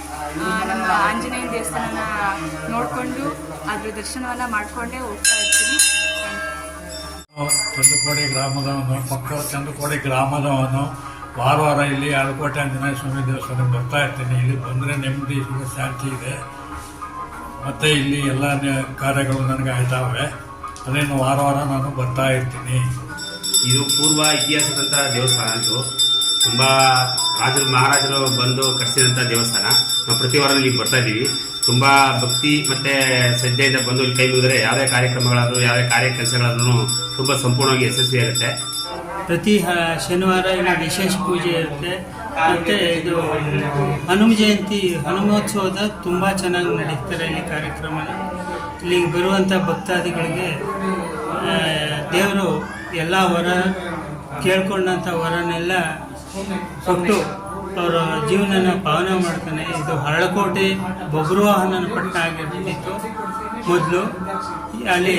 ನಮ್ಮ ಆಂಜನೇಯ ದೇವಸ್ಥಾನನ ನೋಡಿಕೊಂಡು, ಅದ್ರ ದರ್ಶನವನ್ನು ಮಾಡಿಕೊಂಡೇ ಹೋಗ್ತಾ ಇರ್ತೀನಿ. ಚಂದ್ರಕೋಡಿ ಗ್ರಾಮದವನು ಪಕ್ಕ ಚಂದ್ರಕೋಡಿ ಗ್ರಾಮದವನು ವಾರ ವಾರ ಇಲ್ಲಿ ಆಲಕೋಟೆ ಆಂಜನೇಯ ಸ್ವಾಮಿ ದೇವಸ್ಥಾನಕ್ಕೆ ಬರ್ತಾ ಇರ್ತೀನಿ. ಇಲ್ಲಿ ಬಂದರೆ ನೆಮ್ಮದಿ, ಸುಖ, ಶಾಂತಿ ಇದೆ. ಮತ್ತು ಇಲ್ಲಿ ಎಲ್ಲ ಕಾರ್ಯಗಳು ನನಗೆ ಆಯ್ತಾವೆ. ಅದೇನು ವಾರ ವಾರ ನಾನು ಬರ್ತಾ ಇರ್ತೀನಿ. ಇದು ಪೂರ್ವ ಇತಿಹಾಸದಂಥ ದೇವಸ್ಥಾನ ಇದು. ತುಂಬ ರಾಜರು, ಮಹಾರಾಜರು ಬಂದು ಕಟ್ಟಿಸಿದಂಥ ದೇವಸ್ಥಾನ. ನಾವು ಪ್ರತಿ ವಾರ ಇಲ್ಲಿಗೆ ಬರ್ತಾ ಇದ್ದೀವಿ. ತುಂಬ ಭಕ್ತಿ ಮತ್ತು ಶ್ರದ್ಧೆಯಿಂದ ಬಂದು ಇಲ್ಲಿ ಕೈ ಮುಗಿದ್ರೆ ಯಾವುದೇ ಕಾರ್ಯಕ್ರಮಗಳಾದರೂ ಯಾವುದೇ ಕಾರ್ಯ ಕೆಲಸಗಳಾದ್ರೂ ತುಂಬ ಸಂಪೂರ್ಣವಾಗಿ ಯಶಸ್ವಿಯಾಗುತ್ತೆ. ಪ್ರತಿ ಶನಿವಾರ ಇಲ್ಲಿ ವಿಶೇಷ ಪೂಜೆ ಇರುತ್ತೆ. ಮತ್ತು ಇದು ಹನುಮ ಜಯಂತಿ, ಹನುಮೋತ್ಸವದ ತುಂಬ ಚೆನ್ನಾಗಿ ನಡೀತಾರೆ ಇಲ್ಲಿ ಕಾರ್ಯಕ್ರಮನ. ಇಲ್ಲಿಗೆ ಬರುವಂಥ ಭಕ್ತಾದಿಗಳಿಗೆ ದೇವರು ಎಲ್ಲ ವರ ಕೇಳ್ಕೊಂಡಂಥ ವರನೆಲ್ಲ ಕೊಟ್ಟು ಅವರ ಜೀವನನ ಪಾವನ ಮಾಡ್ತಾನೆ. ಇದು ಹರಳಕೋಟೆ ಬಬ್ರುವಾಹನನ ಪಟ್ಟ ಆಗಿರ್ತಿತ್ತು. ಮೊದಲು. ಅಲ್ಲಿ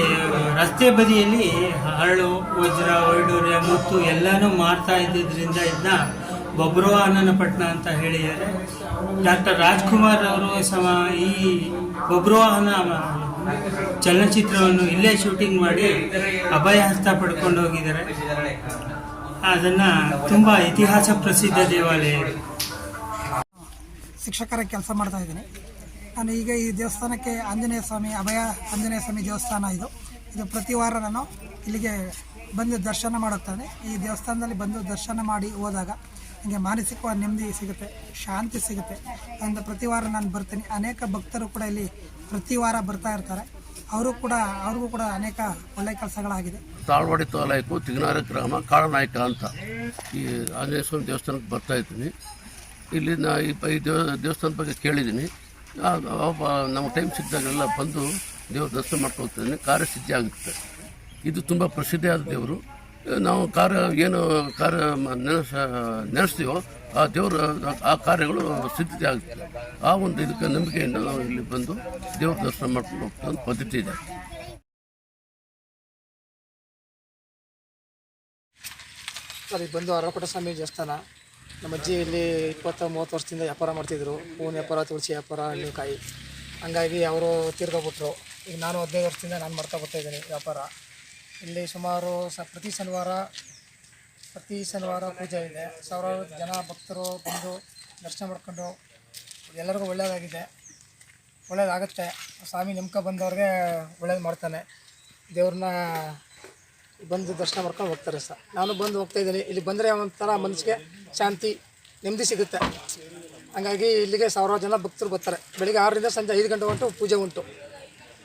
ರಸ್ತೆ ಬದಿಯಲ್ಲಿ ಹರಳು, ವಜ್ರ, ವೈಡೂರ್ಯ, ಮುತ್ತು ಎಲ್ಲನೂ ಮಾರ್ತಾ ಇದ್ದಿದ್ದರಿಂದ ಇದನ್ನ ಬೊಬ್ರೋ ಅನ್ನನಪಟ್ಟಣ ಅಂತ ಹೇಳಿದ್ದಾರೆ. ಡಾಕ್ಟರ್ ರಾಜ್ಕುಮಾರ್ ಅವರು ಸಮ, ಈ ಬೊಬ್ರೋಹನ ಚಲನಚಿತ್ರವನ್ನು ಇಲ್ಲೇ ಶೂಟಿಂಗ್ ಮಾಡಿ ಅಭಯ ಹಸ್ತ ಪಡ್ಕೊಂಡು ಹೋಗಿದ್ದಾರೆ. ಅದನ್ನು ತುಂಬ ಇತಿಹಾಸ ಪ್ರಸಿದ್ಧ ದೇವಾಲಯ. ಶಿಕ್ಷಕರ, ಕೆಲಸ ಮಾಡ್ತಾ ಇದ್ದೀನಿ. ನಾನು ಈಗ ಈ ದೇವಸ್ಥಾನಕ್ಕೆ ಆಂಜನೇಯ ಸ್ವಾಮಿ, ಅಭಯ ಆಂಜನೇಯ ಸ್ವಾಮಿ ದೇವಸ್ಥಾನ ಇದು. ಇದು ಪ್ರತಿ ವಾರ ನಾನು ಇಲ್ಲಿಗೆ ಬಂದು ದರ್ಶನ ಮಾಡುತ್ತಾನೆ. ಈ ದೇವಸ್ಥಾನದಲ್ಲಿ ಬಂದು ದರ್ಶನ ಮಾಡಿ ಹೋದಾಗ ನನಗೆ ಮಾನಸಿಕವಾದ ನೆಮ್ಮದಿ ಸಿಗುತ್ತೆ, ಶಾಂತಿ ಸಿಗುತ್ತೆ. ಅಂತ ಪ್ರತಿ ವಾರ ನಾನು ಬರ್ತೀನಿ. ಅನೇಕ ಭಕ್ತರು ಕೂಡ ಇಲ್ಲಿ ಪ್ರತಿ ವಾರ ಬರ್ತಾ ಇರ್ತಾರೆ. ಅವರು ಕೂಡ, ಅವ್ರಿಗೂ ಕೂಡ ಅನೇಕ ಒಳ್ಳೆಯ ಕೆಲಸಗಳಾಗಿದೆ. ತಾಳ್ವಾಡಿ ತಾಲೂಕು ತಿಗನಾರ ಗ್ರಾಮ ಕಾಳನಾಯಕ ಅಂತ ಈ ಆಂಜನೇಯ ಸ್ವಾಮಿ ದೇವಸ್ಥಾನಕ್ಕೆ ಬರ್ತಾ ಇದ್ದೀನಿ. ಇಲ್ಲಿ ನಾ ಈ ದೇವಸ್ಥಾನದ ಬಗ್ಗೆ ಕೇಳಿದ್ದೀನಿ. ನಮಗೆ ಟೈಮ್ ಸಿಕ್ಕಿದಾಗೆಲ್ಲ ಬಂದು ದೇವ್ರ ದರ್ಶನ ಮಾಡ್ಕೊಳ್ತಿದ್ದೀನಿ ಕಾರ್ಯಸಿದ್ಧಿ ಆಗುತ್ತೆ. ಇದು ತುಂಬ ಪ್ರಸಿದ್ಧಿಯಾದ ದೇವರು. ನಾವು ಕಾರ್ಯ ಏನು ಕಾರ್ಯ ನೆನೆಸ, ನೆನೆಸ್ತೀವೋ ಆ ದೇವರು, ಆ ಕಾರ್ಯಗಳು ಸಿದ್ಧತೆ ಆಗುತ್ತೆ. ಆ ಒಂದು ಇದಕ್ಕೆ ನಂಬಿಕೆಯಿಂದ ನಾವು ಇಲ್ಲಿ ಬಂದು ದೇವ್ರ ದರ್ಶನ ಮಾಡ್ಕೊಂಡು ಹೋಗ್ತಾ ಪದ್ಧತಿ ಇದೆ. ಸರ್, ಬಂದು ಅರಕೋಟ ಸ್ವಾಮಿ ದೇವಸ್ಥಾನ ನಮ್ಮ ಅಜ್ಜಿ ಇಲ್ಲಿ ಇಪ್ಪತ್ತು, ಮೂವತ್ತು ವರ್ಷದಿಂದ ವ್ಯಾಪಾರ ಮಾಡ್ತಿದ್ರು. ಹೂವಿನ ವ್ಯಾಪಾರ, ತುಳಸಿ ವ್ಯಾಪಾರ ಹಣ್ಣುಕಾಯಿ ಹಂಗಾಗಿ ಅವರು ತೀರ್ಕೊಬಿಟ್ರು ಈಗ ನಾನು ಹದಿನೈದು ವರ್ಷದಿಂದ ನಾನು ಮಾಡ್ತಾ ಬರ್ತಾ ಇದ್ದೀನಿ ವ್ಯಾಪಾರ. ಇಲ್ಲಿ ಸುಮಾರು ಸ, ಪ್ರತಿ ಶನಿವಾರ ಪ್ರತಿ ಶನಿವಾರ ಪೂಜೆ ಇದೆ. ಸಾವಿರಾರು ಜನ ಭಕ್ತರು ಬಂದು ದರ್ಶನ ಮಾಡ್ಕೊಂಡು ಎಲ್ಲರಿಗೂ ಒಳ್ಳೆಯದಾಗಿದೆ ಒಳ್ಳೆಯದಾಗುತ್ತೆ ಸ್ವಾಮಿ ನೆಮ್ಕ ಬಂದವ್ರಿಗೆ ಒಳ್ಳೇದು ಮಾಡ್ತಾನೆ. ದೇವ್ರನ್ನ ಬಂದು ದರ್ಶನ ಮಾಡ್ಕೊಂಡು ಹೋಗ್ತಾರೆ ಸರ್. ನಾನು ಬಂದು ಹೋಗ್ತಾ ಇದ್ದೀನಿ. ಇಲ್ಲಿ ಬಂದರೆ ಒಂಥರ ಮನಸ್ಸಿಗೆ ಶಾಂತಿ, ನೆಮ್ಮದಿ ಸಿಗುತ್ತೆ. ಹಾಗಾಗಿ ಇಲ್ಲಿಗೆ ಸಾವಿರಾರು ಜನ ಭಕ್ತರು ಬರ್ತಾರೆ. ಬೆಳಿಗ್ಗೆ ಆರರಿಂದ ಸಂಜೆ ಐದು ಗಂಟೆ ಉಂಟು ಪೂಜೆ ಉಂಟು.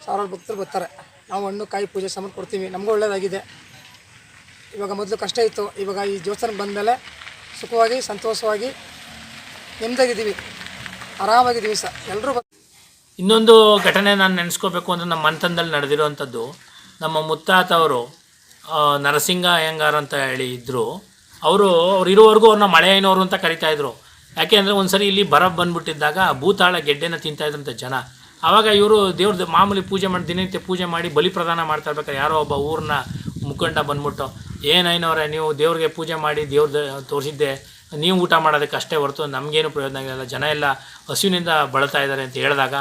ಸಾವಿರಾರು ಭಕ್ತರು ಬರ್ತಾರೆ. ನಾವು ಹಣ್ಣು, ಕಾಯಿ ಪೂಜೆ ಸಾಮಾನು ಕೊಡ್ತೀವಿ. ನಮಗೂ ಒಳ್ಳೆಯದಾಗಿದೆ ಇವಾಗ ಮೊದಲು ಕಷ್ಟ ಇತ್ತು. ಇವಾಗ ಈ ದೇವಸ್ಥಾನಕ್ಕೆ ಬಂದಮೇಲೆ ಸುಖವಾಗಿ, ಸಂತೋಷವಾಗಿ ನೆಮ್ಮದಾಗಿದ್ದೀವಿ ಆರಾಮಾಗಿದ್ದೀವಿ ಸರ್. ಎಲ್ಲರೂ ಇನ್ನೊಂದು ಘಟನೆ ನಾನು ನೆನೆಸ್ಕೋಬೇಕು ಅಂದರೆ ನಮ್ಮ ಮಂತನದಲ್ಲಿ ನಡೆದಿರುವಂಥದ್ದು ನಮ್ಮ ಮುತ್ತಾತವರು ನರಸಿಂಗ ಅಯ್ಯಂಗಾರ್ ಅಂತ ಹೇಳಿ ಇದ್ದರು ಅವರು, ಅವ್ರು ಇರೋವರೆಗೂ ಅವ್ರನ್ನ ಮಳೆ ಐನೋರು ಅಂತ ಕರಿತಾ ಇದ್ರು. ಯಾಕೆ ಅಂದರೆ ಒಂದು ಸರಿ ಇಲ್ಲಿ ಬರ ಬಂದ್ಬಿಟ್ಟಿದ್ದಾಗ ಭೂತಾಳ ಗೆಡ್ಡೆನ ತಿಂತಾ ಇದ್ರಂತೆ ಜನ. ಆವಾಗ ಇವರು ದೇವ್ರದ್ದು ಮಾಮೂಲಿ ಪೂಜೆ ಮಾಡಿ, ದಿನನಿತ್ಯ ಪೂಜೆ ಮಾಡಿ ಬಲಿ ಪ್ರದಾನ ಮಾಡ್ತಾ ಇರ್ಬೇಕಾರೆ ಯಾರೋ ಒಬ್ಬ ಊರನ್ನ ಮುಖಂಡ ಬಂದ್ಬಿಟ್ಟು ಏನೈನವ್ರೆ ನೀವು ದೇವ್ರಿಗೆ ಪೂಜೆ ಮಾಡಿ ದೇವ್ರದ್ದು ತೋರಿಸಿದ್ದೆ, ನೀವು ಊಟ ಮಾಡೋದಕ್ಕೆ ಅಷ್ಟೇ ಹೊರತು ನಮಗೇನು ಪ್ರಯೋಜನ ಆಗಿಲ್ಲ, ಜನ ಎಲ್ಲ ಹಸುವಿನಿಂದ ಬಳತಾ ಇದ್ದಾರೆ ಅಂತ ಹೇಳಿದಾಗ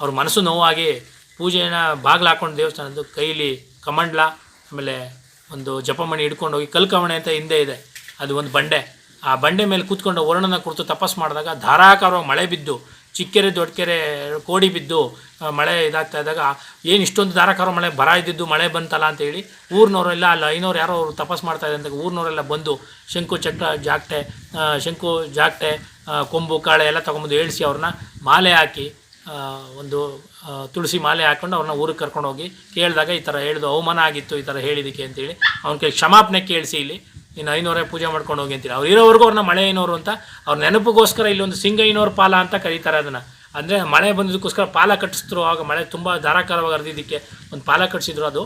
ಅವ್ರ ಮನಸ್ಸು ನೋವಾಗಿ ಪೂಜೆನ ಬಾಗಿಲು ಹಾಕೊಂಡು ದೇವಸ್ಥಾನದ್ದು ಕೈಲಿ ಕಮಂಡ್ಲ ಆಮೇಲೆ ಒಂದು ಜಪಮಣಿ ಹಿಡ್ಕೊಂಡು ಹೋಗಿ ಕಲ್ಕವಣೆ ಅಂತ ಹಿಂದೆ ಇದೆ. ಅದು ಒಂದು ಬಂಡೆ. ಆ ಬಂಡೆ ಮೇಲೆ ಕೂತ್ಕೊಂಡು ವರ್ಣನ ಕುರಿತು ತಪಸ್ ಮಾಡಿದಾಗ ಧಾರಾಕಾರವಾಗಿ ಮಳೆ ಬಿದ್ದು, ಚಿಕ್ಕೆರೆ ದೊಡ್ಡಕೆರೆ ಕೋಡಿ ಬಿದ್ದು ಮಳೆ ಇದಾಗ್ತಾ ಇದ್ದಾಗ ಏನು ಇಷ್ಟೊಂದು ಧಾರಾಕಾರ ಮಳೆ ಬರ ಇದ್ದಿದ್ದು, ಮಳೆ ಬಂತಲ್ಲ ಅಂತ ಹೇಳಿ ಊರಿನವರೆಲ್ಲ ಅಲ್ಲಿ ಐನೋರು ಯಾರೋ ಅವರು ತಪಸ್ ಮಾಡ್ತಾ ಅಂತ ಊರಿನವರೆಲ್ಲ ಬಂದು ಶಂಕು ಚಕ್ರ ಜಾಕ್ಟೆ ಶಂಕು ಜಾಕ್ಟೆ ಕೊಂಬು ಕಾಳೆ ಎಲ್ಲ ತೊಗೊಂಬಂದು ಏಳಿಸಿ ಅವ್ರನ್ನ ಮಾಲೆ ಹಾಕಿ ಒಂದು ತುಳಸಿ ಮಾಲೆ ಹಾಕ್ಕೊಂಡು ಅವ್ರನ್ನ ಊರಿಗೆ ಕರ್ಕೊಂಡು ಹೋಗಿ ಕೇಳಿದಾಗ ಈ ಥರ ಹೇಳಿದ್ದು, ಅವಮಾನ ಆಗಿತ್ತು ಈ ಥರ ಹೇಳಿದ್ದಕ್ಕೆ ಅಂತೇಳಿ ಅವ್ನ ಕೈ ಕ್ಷಮಾಪಣೆ ಕೇಳಿಸಿ ಇಲ್ಲಿ, ಇನ್ನು ಐನೂರೇ ಪೂಜೆ ಮಾಡ್ಕೊಂಡು ಹೋಗಿ ಅಂತೀರಿ. ಅವ್ರು ಇರೋವರೆಗೂ ಅವ್ರನ್ನ ಮಳೆ ಐನೋರು ಅಂತ, ಅವ್ರ ನೆನಪಿಗೋಸ್ಕರ ಇಲ್ಲಿ ಒಂದು ಸಿಂಗ ಐನೋರು ಪಾಲ ಅಂತ ಕರೀತಾರೆ ಅದನ್ನು. ಅಂದರೆ ಮಳೆ ಬಂದಿದ್ದಕ್ಕೋಸ್ಕರ ಪಾಲ ಕಟ್ಟಿಸಿದ್ರು ಆಗ ಮಳೆ ತುಂಬ ಧಾರಾಕಾರವಾಗಿ ಹರಿದಿದ್ದಕ್ಕೆ ಒಂದು ಪಾಲ ಕಟ್ಟಿಸಿದ್ರು ಅದು.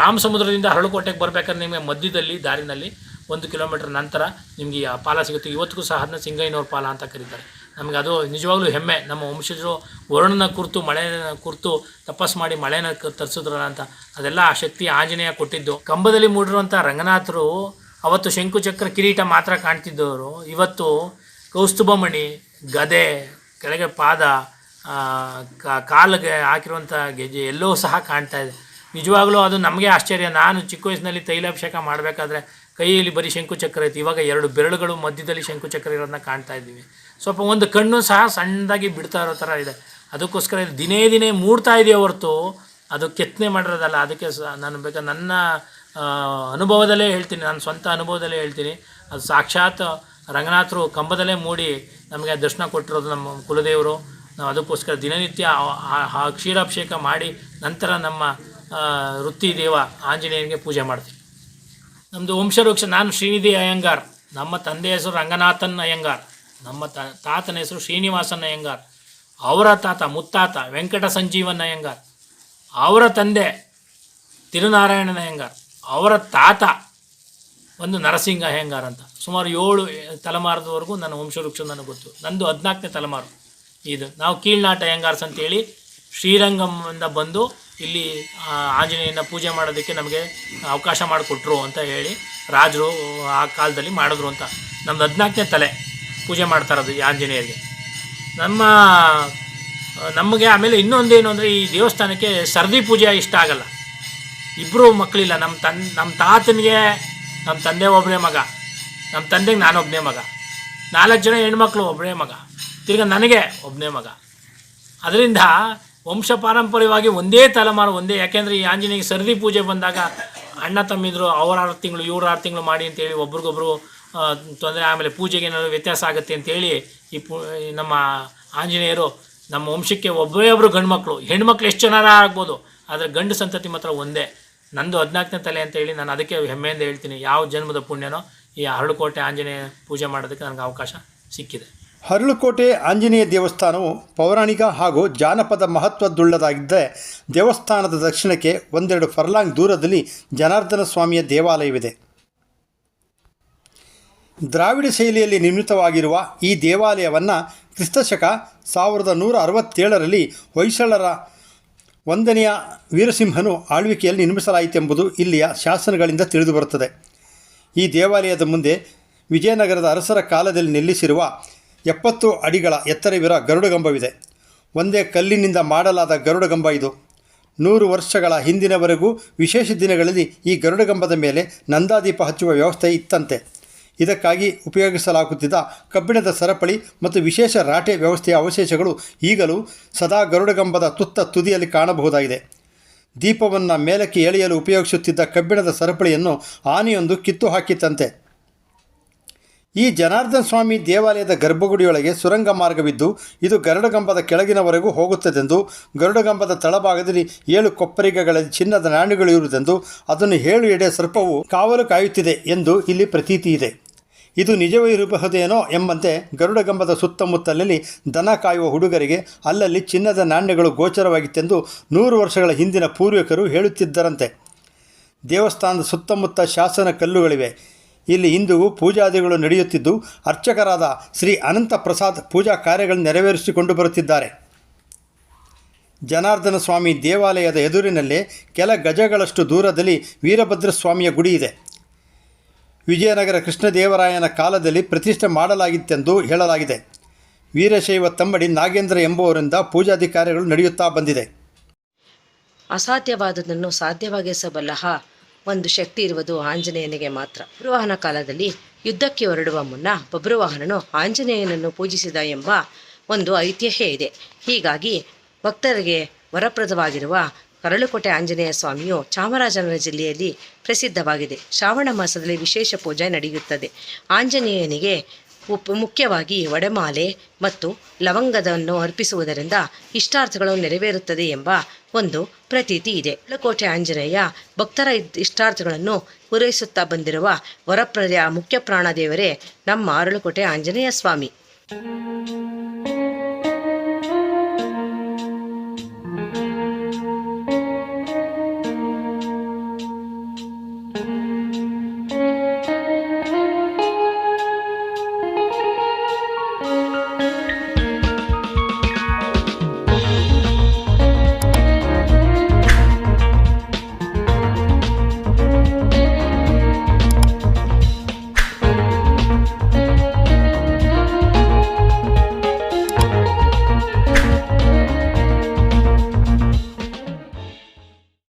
ರಾಮ ಸಮುದ್ರದಿಂದ ಹರಳುಕೋಟೆಗೆ ಬರಬೇಕಾದ್ರೆ ನಿಮಗೆ ಮಧ್ಯದಲ್ಲಿ, ದಾರಿನಲ್ಲಿ ಒಂದು ಕಿಲೋಮೀಟರ್ ನಂತರ ನಿಮಗೆ ಆ ಪಾಲ ಸಿಗುತ್ತೆ. ಇವತ್ತಿಗೂ ಸಹ ಅದನ್ನ ಸಿಂಗೈನೋರ್ ಪಾಲ ಅಂತ ಕರೀತಾರೆ. ನಮಗೆ ಅದು ನಿಜವಾಗ್ಲೂ ಹೆಮ್ಮೆ. ನಮ್ಮ ವಂಶಜರು ವರುಣನ ಕುರಿತು, ಮಳೆನ ಕುರಿತು ತಪಸ್ ಮಾಡಿ ಮಳೆನ ತರಿಸಿದ್ರಲ್ಲ ಅಂತ. ಅದೆಲ್ಲ ಆ ಶಕ್ತಿ ಆಂಜನೇಯ ಕೊಟ್ಟಿದ್ದು. ಕಂಬದಲ್ಲಿ ಮೂಡಿರುವಂಥ ರಂಗನಾಥರು ಅವತ್ತು ಶಂಕುಚಕ್ರ ಕಿರೀಟ ಮಾತ್ರ ಕಾಣ್ತಿದ್ದವರು. ಇವತ್ತು ಕೌಸ್ತುಭಮಣಿ, ಗದೆ, ಕೆಳಗೆ ಪಾದ ಕಾಲಿಗೆ ಹಾಕಿರುವಂಥ ಗೆಜ್ಜೆ ಎಲ್ಲವೂ ಸಹ ಕಾಣ್ತಾ ಇದೆ. ನಿಜವಾಗ್ಲೂ ಅದು ನಮಗೆ ಆಶ್ಚರ್ಯ. ನಾನು ಚಿಕ್ಕ ವಯಸ್ಸಿನಲ್ಲಿ ತೈಲಾಭಿಷೇಕ ಮಾಡಬೇಕಾದ್ರೆ ಕೈಯಲ್ಲಿ ಬರೀ ಶಂಕುಚಕ್ರ ಇತ್ತು. ಇವಾಗ ಎರಡು ಬೆರಳುಗಳು ಮಧ್ಯದಲ್ಲಿ ಶಂಕುಚಕ್ರ ಇರೋದನ್ನ ಕಾಣ್ತಾ ಇದ್ದೀವಿ. ಸ್ವಲ್ಪ ಒಂದು ಕಣ್ಣು ಸಹ ಸಣ್ಣದಾಗಿ ಬಿಡ್ತಾ ಇರೋ ಥರ ಇದೆ. ಅದಕ್ಕೋಸ್ಕರ ಇದು ದಿನೇ ದಿನೇ ಮೂಡ್ತಾ ಇದೆಯೋ ಹೊರತು ಅದು ಕೆತ್ತನೆ ಮಾಡಿರೋದಲ್ಲ, ಅದಕ್ಕೆ ಸ ನಾನು ಬೇಕಾದ್ರೆ ನನ್ನ ಅನುಭವದಲ್ಲೇ ಹೇಳ್ತೀನಿ, ನನ್ನ ಸ್ವಂತ ಅನುಭವದಲ್ಲೇ ಹೇಳ್ತೀನಿ. ಅದು ಸಾಕ್ಷಾತ್ ರಂಗನಾಥರು ಕಂಬದಲ್ಲೇ ಮೂಡಿ ನಮಗೆ ದರ್ಶನ ಕೊಟ್ಟಿರೋದು ನಮ್ಮ ಕುಲದೇವರು. ನಾವು ಅದಕ್ಕೋಸ್ಕರ ದಿನನಿತ್ಯ ಆ- ಕ್ಷೀರಾಭಿಷೇಕ ಮಾಡಿ ನಂತರ ನಮ್ಮ ವೃತ್ತಿ ದೇವ ಆಂಜನೇಯನಿಗೆ ಪೂಜೆ ಮಾಡ್ತೀವಿ. ನಮ್ಮದು ವಂಶವೃಕ್ಷ, ನಾನು ಶ್ರೀನಿಧಿ ಅಯ್ಯಂಗಾರ್. ನಮ್ಮ ತಂದೆ ಹೆಸರು ರಂಗನಾಥನ್ ಅಯ್ಯಂಗಾರ್. ನಮ್ಮ ತಾತನ ಹೆಸರು ಶ್ರೀನಿವಾಸನ ಅಯ್ಯಂಗಾರ್. ಅವರ ತಾತ ಮುತ್ತಾತ ವೆಂಕಟ ಸಂಜೀವನ ಅಯ್ಯಂಗಾರ್. ಅವರ ತಂದೆ ತಿರುನಾರಾಯಣನ ಅಯ್ಯಂಗಾರ್. ಅವರ ತಾತ ಒಂದು ನರಸಿಂಹ ಅಯ್ಯಂಗಾರ್ ಅಂತ. ಸುಮಾರು ಏಳು ತಲೆಮಾರದವರೆಗೂ ನನ್ನ ವಂಶವೃಕ್ಷ ನನಗೆ ಗೊತ್ತು. ನಂದು ಹದಿನಾಲ್ಕನೇ ತಲೆಮಾರು ಇದು. ನಾವು ಕೀಳ್ನಾಟ ಅಯ್ಯಂಗಾರ್ಸ್ ಅಂತೇಳಿ ಶ್ರೀರಂಗಮಿಂದ ಬಂದು ಇಲ್ಲಿ ಆಂಜನೇಯನ ಪೂಜೆ ಮಾಡೋದಕ್ಕೆ ನಮಗೆ ಅವಕಾಶ ಮಾಡಿಕೊಟ್ರು ಅಂತ ಹೇಳಿ ರಾಜರು ಆ ಕಾಲದಲ್ಲಿ ಮಾಡಿದ್ರು ಅಂತ. ನಮ್ದು ಹದಿನಾಲ್ಕನೇ ತಲೆ. ಪೂಜೆ ಮಾಡ್ತಾ ಇರೋದು ಆಂಜನೇಯರಿಗೆ. ನಮ್ಮ ನಮಗೆ ಆಮೇಲೆ ಇನ್ನೊಂದೇನು ಅಂದರೆ ಈ ದೇವಸ್ಥಾನಕ್ಕೆ ಸರ್ದಿ ಪೂಜೆ ಇಷ್ಟ ಆಗಲ್ಲ. ಇಬ್ಬರು ಮಕ್ಕಳಿಲ್ಲ ನಮ್ಮ ತನ್ ನಮ್ಮ ತಾತನಿಗೆ ನಮ್ಮ ತಂದೆ ಒಬ್ಬನೇ ಮಗ ನಮ್ಮ ತಂದೆಗೆ ನಾನೊಬ್ಬನೇ ಮಗ, ನಾಲ್ಕು ಜನ ಹೆಣ್ಮಕ್ಳು ಒಬ್ಬನೇ ಮಗ, ತಿರ್ಗಾ ನನಗೆ ಒಬ್ಬನೇ ಮಗ. ಅದರಿಂದ ವಂಶ ಪಾರಂಪರ್ಯವಾಗಿ ಒಂದೇ ತಲೆಮಾರು ಒಂದೇ, ಯಾಕೆಂದರೆ ಈ ಆಂಜನೇಯ ಸರ್ದಿ ಪೂಜೆ ಬಂದಾಗ ಅಣ್ಣ ತಮ್ಮಿದ್ರು ಅವ್ರ ಆರು ತಿಂಗಳು, ಇವ್ರ ಆರು ತಿಂಗಳು ಮಾಡಿ ಅಂತೇಳಿ ಒಬ್ರಿಗೊಬ್ರು ತೊಂದರೆ ಆಮೇಲೆ ಪೂಜೆಗೆ ಏನಾದರೂ ವ್ಯತ್ಯಾಸ ಆಗುತ್ತೆ ಅಂತೇಳಿ ಈ ಪೂ ನಮ್ಮ ಆಂಜನೇಯರು ನಮ್ಮ ವಂಶಕ್ಕೆ ಒಬ್ಬರೇ ಒಬ್ಬರು ಗಂಡು ಮಕ್ಕಳು ಹೆಣ್ಮಕ್ಳು ಎಷ್ಟು ಜನರ ಆಗ್ಬೋದು? ಆದರೆ ಗಂಡು ಸಂತತಿ ಮಾತ್ರ ಒಂದೇ. ನಂದು ಹದಿನಾಲ್ಕನೇ ತಲೆ ಅಂತ ಹೇಳಿ ನಾನು ಅದಕ್ಕೆ ಹೆಮ್ಮೆಯಿಂದ ಹೇಳ್ತೀನಿ. ಯಾವ ಜನ್ಮದ ಪುಣ್ಯನೋ ಈ ಹರಳುಕೋಟೆ ಆಂಜನೇಯ ಪೂಜೆ ಮಾಡೋದಕ್ಕೆ ನನಗೆ ಅವಕಾಶ ಸಿಕ್ಕಿದೆ. ಹರಳುಕೋಟೆ ಆಂಜನೇಯ ದೇವಸ್ಥಾನವು ಪೌರಾಣಿಕ ಹಾಗೂ ಜಾನಪದ ಮಹತ್ವದ್ದುಳ್ಳದಾಗಿದ್ದರೆ ದೇವಸ್ಥಾನದ ದಕ್ಷಿಣಕ್ಕೆ ಒಂದೆರಡು ಫರ್ಲಾಂಗ್ ದೂರದಲ್ಲಿ ಜನಾರ್ದನ ಸ್ವಾಮಿಯ ದೇವಾಲಯವಿದೆ. ದ್ರಾವಿಡ ಶೈಲಿಯಲ್ಲಿ ನಿರ್ಮಿತವಾಗಿರುವ ಈ ದೇವಾಲಯವನ್ನು ಕ್ರಿಸ್ತಶಕ ಸಾವಿರದ ನೂರ ಅರವತ್ತೇಳರಲ್ಲಿ ಹೊಯ್ಸಳರ ಒಂದನೆಯ ವೀರಸಿಂಹನು ಆಳ್ವಿಕೆಯಲ್ಲಿ ನಿರ್ಮಿಸಲಾಯಿತೆಂಬುದು ಇಲ್ಲಿಯ ಶಾಸನಗಳಿಂದ ತಿಳಿದುಬರುತ್ತದೆ. ಈ ದೇವಾಲಯದ ಮುಂದೆ ವಿಜಯನಗರದ ಅರಸರ ಕಾಲದಲ್ಲಿ ನಿಲ್ಲಿಸಿರುವ ಎಪ್ಪತ್ತು ಅಡಿಗಳ ಎತ್ತರವಿರುವ ಗರುಡಗಂಬವಿದೆ ಒಂದೇ ಕಲ್ಲಿನಿಂದ ಮಾಡಲಾದ ಗರುಡಗಂಬ ಇದು. ನೂರು ವರ್ಷಗಳ ಹಿಂದಿನವರೆಗೂ ವಿಶೇಷ ದಿನಗಳಲ್ಲಿ ಈ ಗರುಡಗಂಬದ ಮೇಲೆ ನಂದಾದೀಪ ಹಚ್ಚುವ ವ್ಯವಸ್ಥೆ ಇತ್ತಂತೆ. ಇದಕ್ಕಾಗಿ ಉಪಯೋಗಿಸಲಾಗುತ್ತಿದ್ದ ಕಬ್ಬಿಣದ ಸರಪಳಿ ಮತ್ತು ವಿಶೇಷ ರಾಟೆ ವ್ಯವಸ್ಥೆಯ ಅವಶೇಷಗಳು ಈಗಲೂ ಸದಾ ಗರುಡಗಂಬದ ತುತ್ತ ತುದಿಯಲ್ಲಿ ಕಾಣಬಹುದಾಗಿದೆ. ದೀಪವನ್ನು ಮೇಲಕ್ಕೆ ಎಳೆಯಲು ಉಪಯೋಗಿಸುತ್ತಿದ್ದ ಕಬ್ಬಿಣದ ಸರಪಳಿಯನ್ನು ಆನೆಯೊಂದು ಕಿತ್ತು ಹಾಕಿತ್ತಂತೆ. ಈ ಜನಾರ್ದನ ಸ್ವಾಮಿ ದೇವಾಲಯದ ಗರ್ಭಗುಡಿಯೊಳಗೆ ಸುರಂಗ ಮಾರ್ಗವಿದ್ದು, ಇದು ಗರುಡಗಂಬದ ಕೆಳಗಿನವರೆಗೂ ಹೋಗುತ್ತದೆಂದು, ಗರುಡಗಂಬದ ತಳಭಾಗದಲ್ಲಿ ಏಳು ಕೊಪ್ಪರಿಗೆಗಳಲ್ಲಿ ಚಿನ್ನದ ನಾಣ್ಯಗಳು ಇರುವುದೆಂದು, ಅದನ್ನು ಏಳು ಎಡೆ ಸರ್ಪವು ಕಾವಲು ಕಾಯುತ್ತಿದೆ ಎಂದು ಇಲ್ಲಿ ಪ್ರತೀತಿ ಇದೆ. ಇದು ನಿಜವೇ ಇರಬಹುದೇನೋ ಎಂಬಂತೆ ಗರುಡಗಂಬದ ಸುತ್ತಮುತ್ತಲಲ್ಲಿ ದನ ಕಾಯುವ ಹುಡುಗರಿಗೆ ಅಲ್ಲಲ್ಲಿ ಚಿನ್ನದ ನಾಣ್ಯಗಳು ಗೋಚರವಾಗಿತ್ತೆಂದು ನೂರು ವರ್ಷಗಳ ಹಿಂದಿನ ಪೂರ್ವಿಕರು ಹೇಳುತ್ತಿದ್ದರಂತೆ. ದೇವಸ್ಥಾನದ ಸುತ್ತಮುತ್ತ ಶಾಸನ ಕಲ್ಲುಗಳಿವೆ. ಇಲ್ಲಿ ಇಂದಿಗೂ ಪೂಜಾದಿಗಳು ನಡೆಯುತ್ತಿದ್ದು ಅರ್ಚಕರಾದ ಶ್ರೀ ಅನಂತ ಪ್ರಸಾದ್ ಪೂಜಾ ಕಾರ್ಯಗಳನ್ನು ನೆರವೇರಿಸಿಕೊಂಡು ಬರುತ್ತಿದ್ದಾರೆ. ಜನಾರ್ದನ ಸ್ವಾಮಿ ದೇವಾಲಯದ ಎದುರಿನಲ್ಲೇ ಕೆಲ ಗಜಗಳಷ್ಟು ದೂರದಲ್ಲಿ ವೀರಭದ್ರ ಸ್ವಾಮಿಯ ಗುಡಿ ಇದೆ. ವಿಜಯನಗರ ಕೃಷ್ಣದೇವರಾಯನ ಕಾಲದಲ್ಲಿ ಪ್ರತಿಷ್ಠೆ ಮಾಡಲಾಗಿತ್ತೆಂದು ಹೇಳಲಾಗಿದೆ. ವೀರಶೈವ ತಮ್ಮಡಿ ನಾಗೇಂದ್ರ ಎಂಬುವರಿಂದ ಪೂಜಾದಿ ನಡೆಯುತ್ತಾ ಬಂದಿದೆ. ಅಸಾಧ್ಯವಾದದನ್ನು ಸಾಧ್ಯವಾಗಿಸಬಲ್ಲ ಒಂದು ಶಕ್ತಿ ಇರುವುದು ಆಂಜನೇಯನಿಗೆ ಮಾತ್ರ. ಬಬ್ರುವಾಹನ ಕಾಲದಲ್ಲಿ ಯುದ್ಧಕ್ಕೆ ಹೊರಡುವ ಮುನ್ನ ಬಬ್ರುವಾಹನನು ಆಂಜನೇಯನನ್ನು ಪೂಜಿಸಿದ ಎಂಬ ಒಂದು ಐತಿಹ್ಯ ಇದೆ. ಹೀಗಾಗಿ ಭಕ್ತರಿಗೆ ವರಪ್ರದವಾಗಿರುವ ಕರಳುಕೋಟೆ ಆಂಜನೇಯ ಸ್ವಾಮಿಯು ಚಾಮರಾಜನಗರ ಜಿಲ್ಲೆಯಲ್ಲಿ ಪ್ರಸಿದ್ಧವಾಗಿದೆ. ಶ್ರಾವಣ ಮಾಸದಲ್ಲಿ ವಿಶೇಷ ಪೂಜೆ ನಡೆಯುತ್ತದೆ. ಆಂಜನೇಯನಿಗೆ ಉಪ್ ಮುಖ್ಯವಾಗಿ ಒಡೆಮಾಲೆ ಮತ್ತು ಲವಂಗದವನ್ನು ಅರ್ಪಿಸುವುದರಿಂದ ಇಷ್ಟಾರ್ಥಗಳು ನೆರವೇರುತ್ತದೆ ಎಂಬ ಒಂದು ಪ್ರತೀತಿ ಇದೆ. ಅರಳುಕೋಟೆ ಆಂಜನೇಯ ಭಕ್ತರ ಇಷ್ಟಾರ್ಥಗಳನ್ನು ಪೂರೈಸುತ್ತಾ ಬಂದಿರುವ ವರಪ್ರದೆಯ ಮುಖ್ಯ ಪ್ರಾಣದೇವರೇ ನಮ್ಮ ಅರಳುಕೋಟೆ ಆಂಜನೇಯ ಸ್ವಾಮಿ.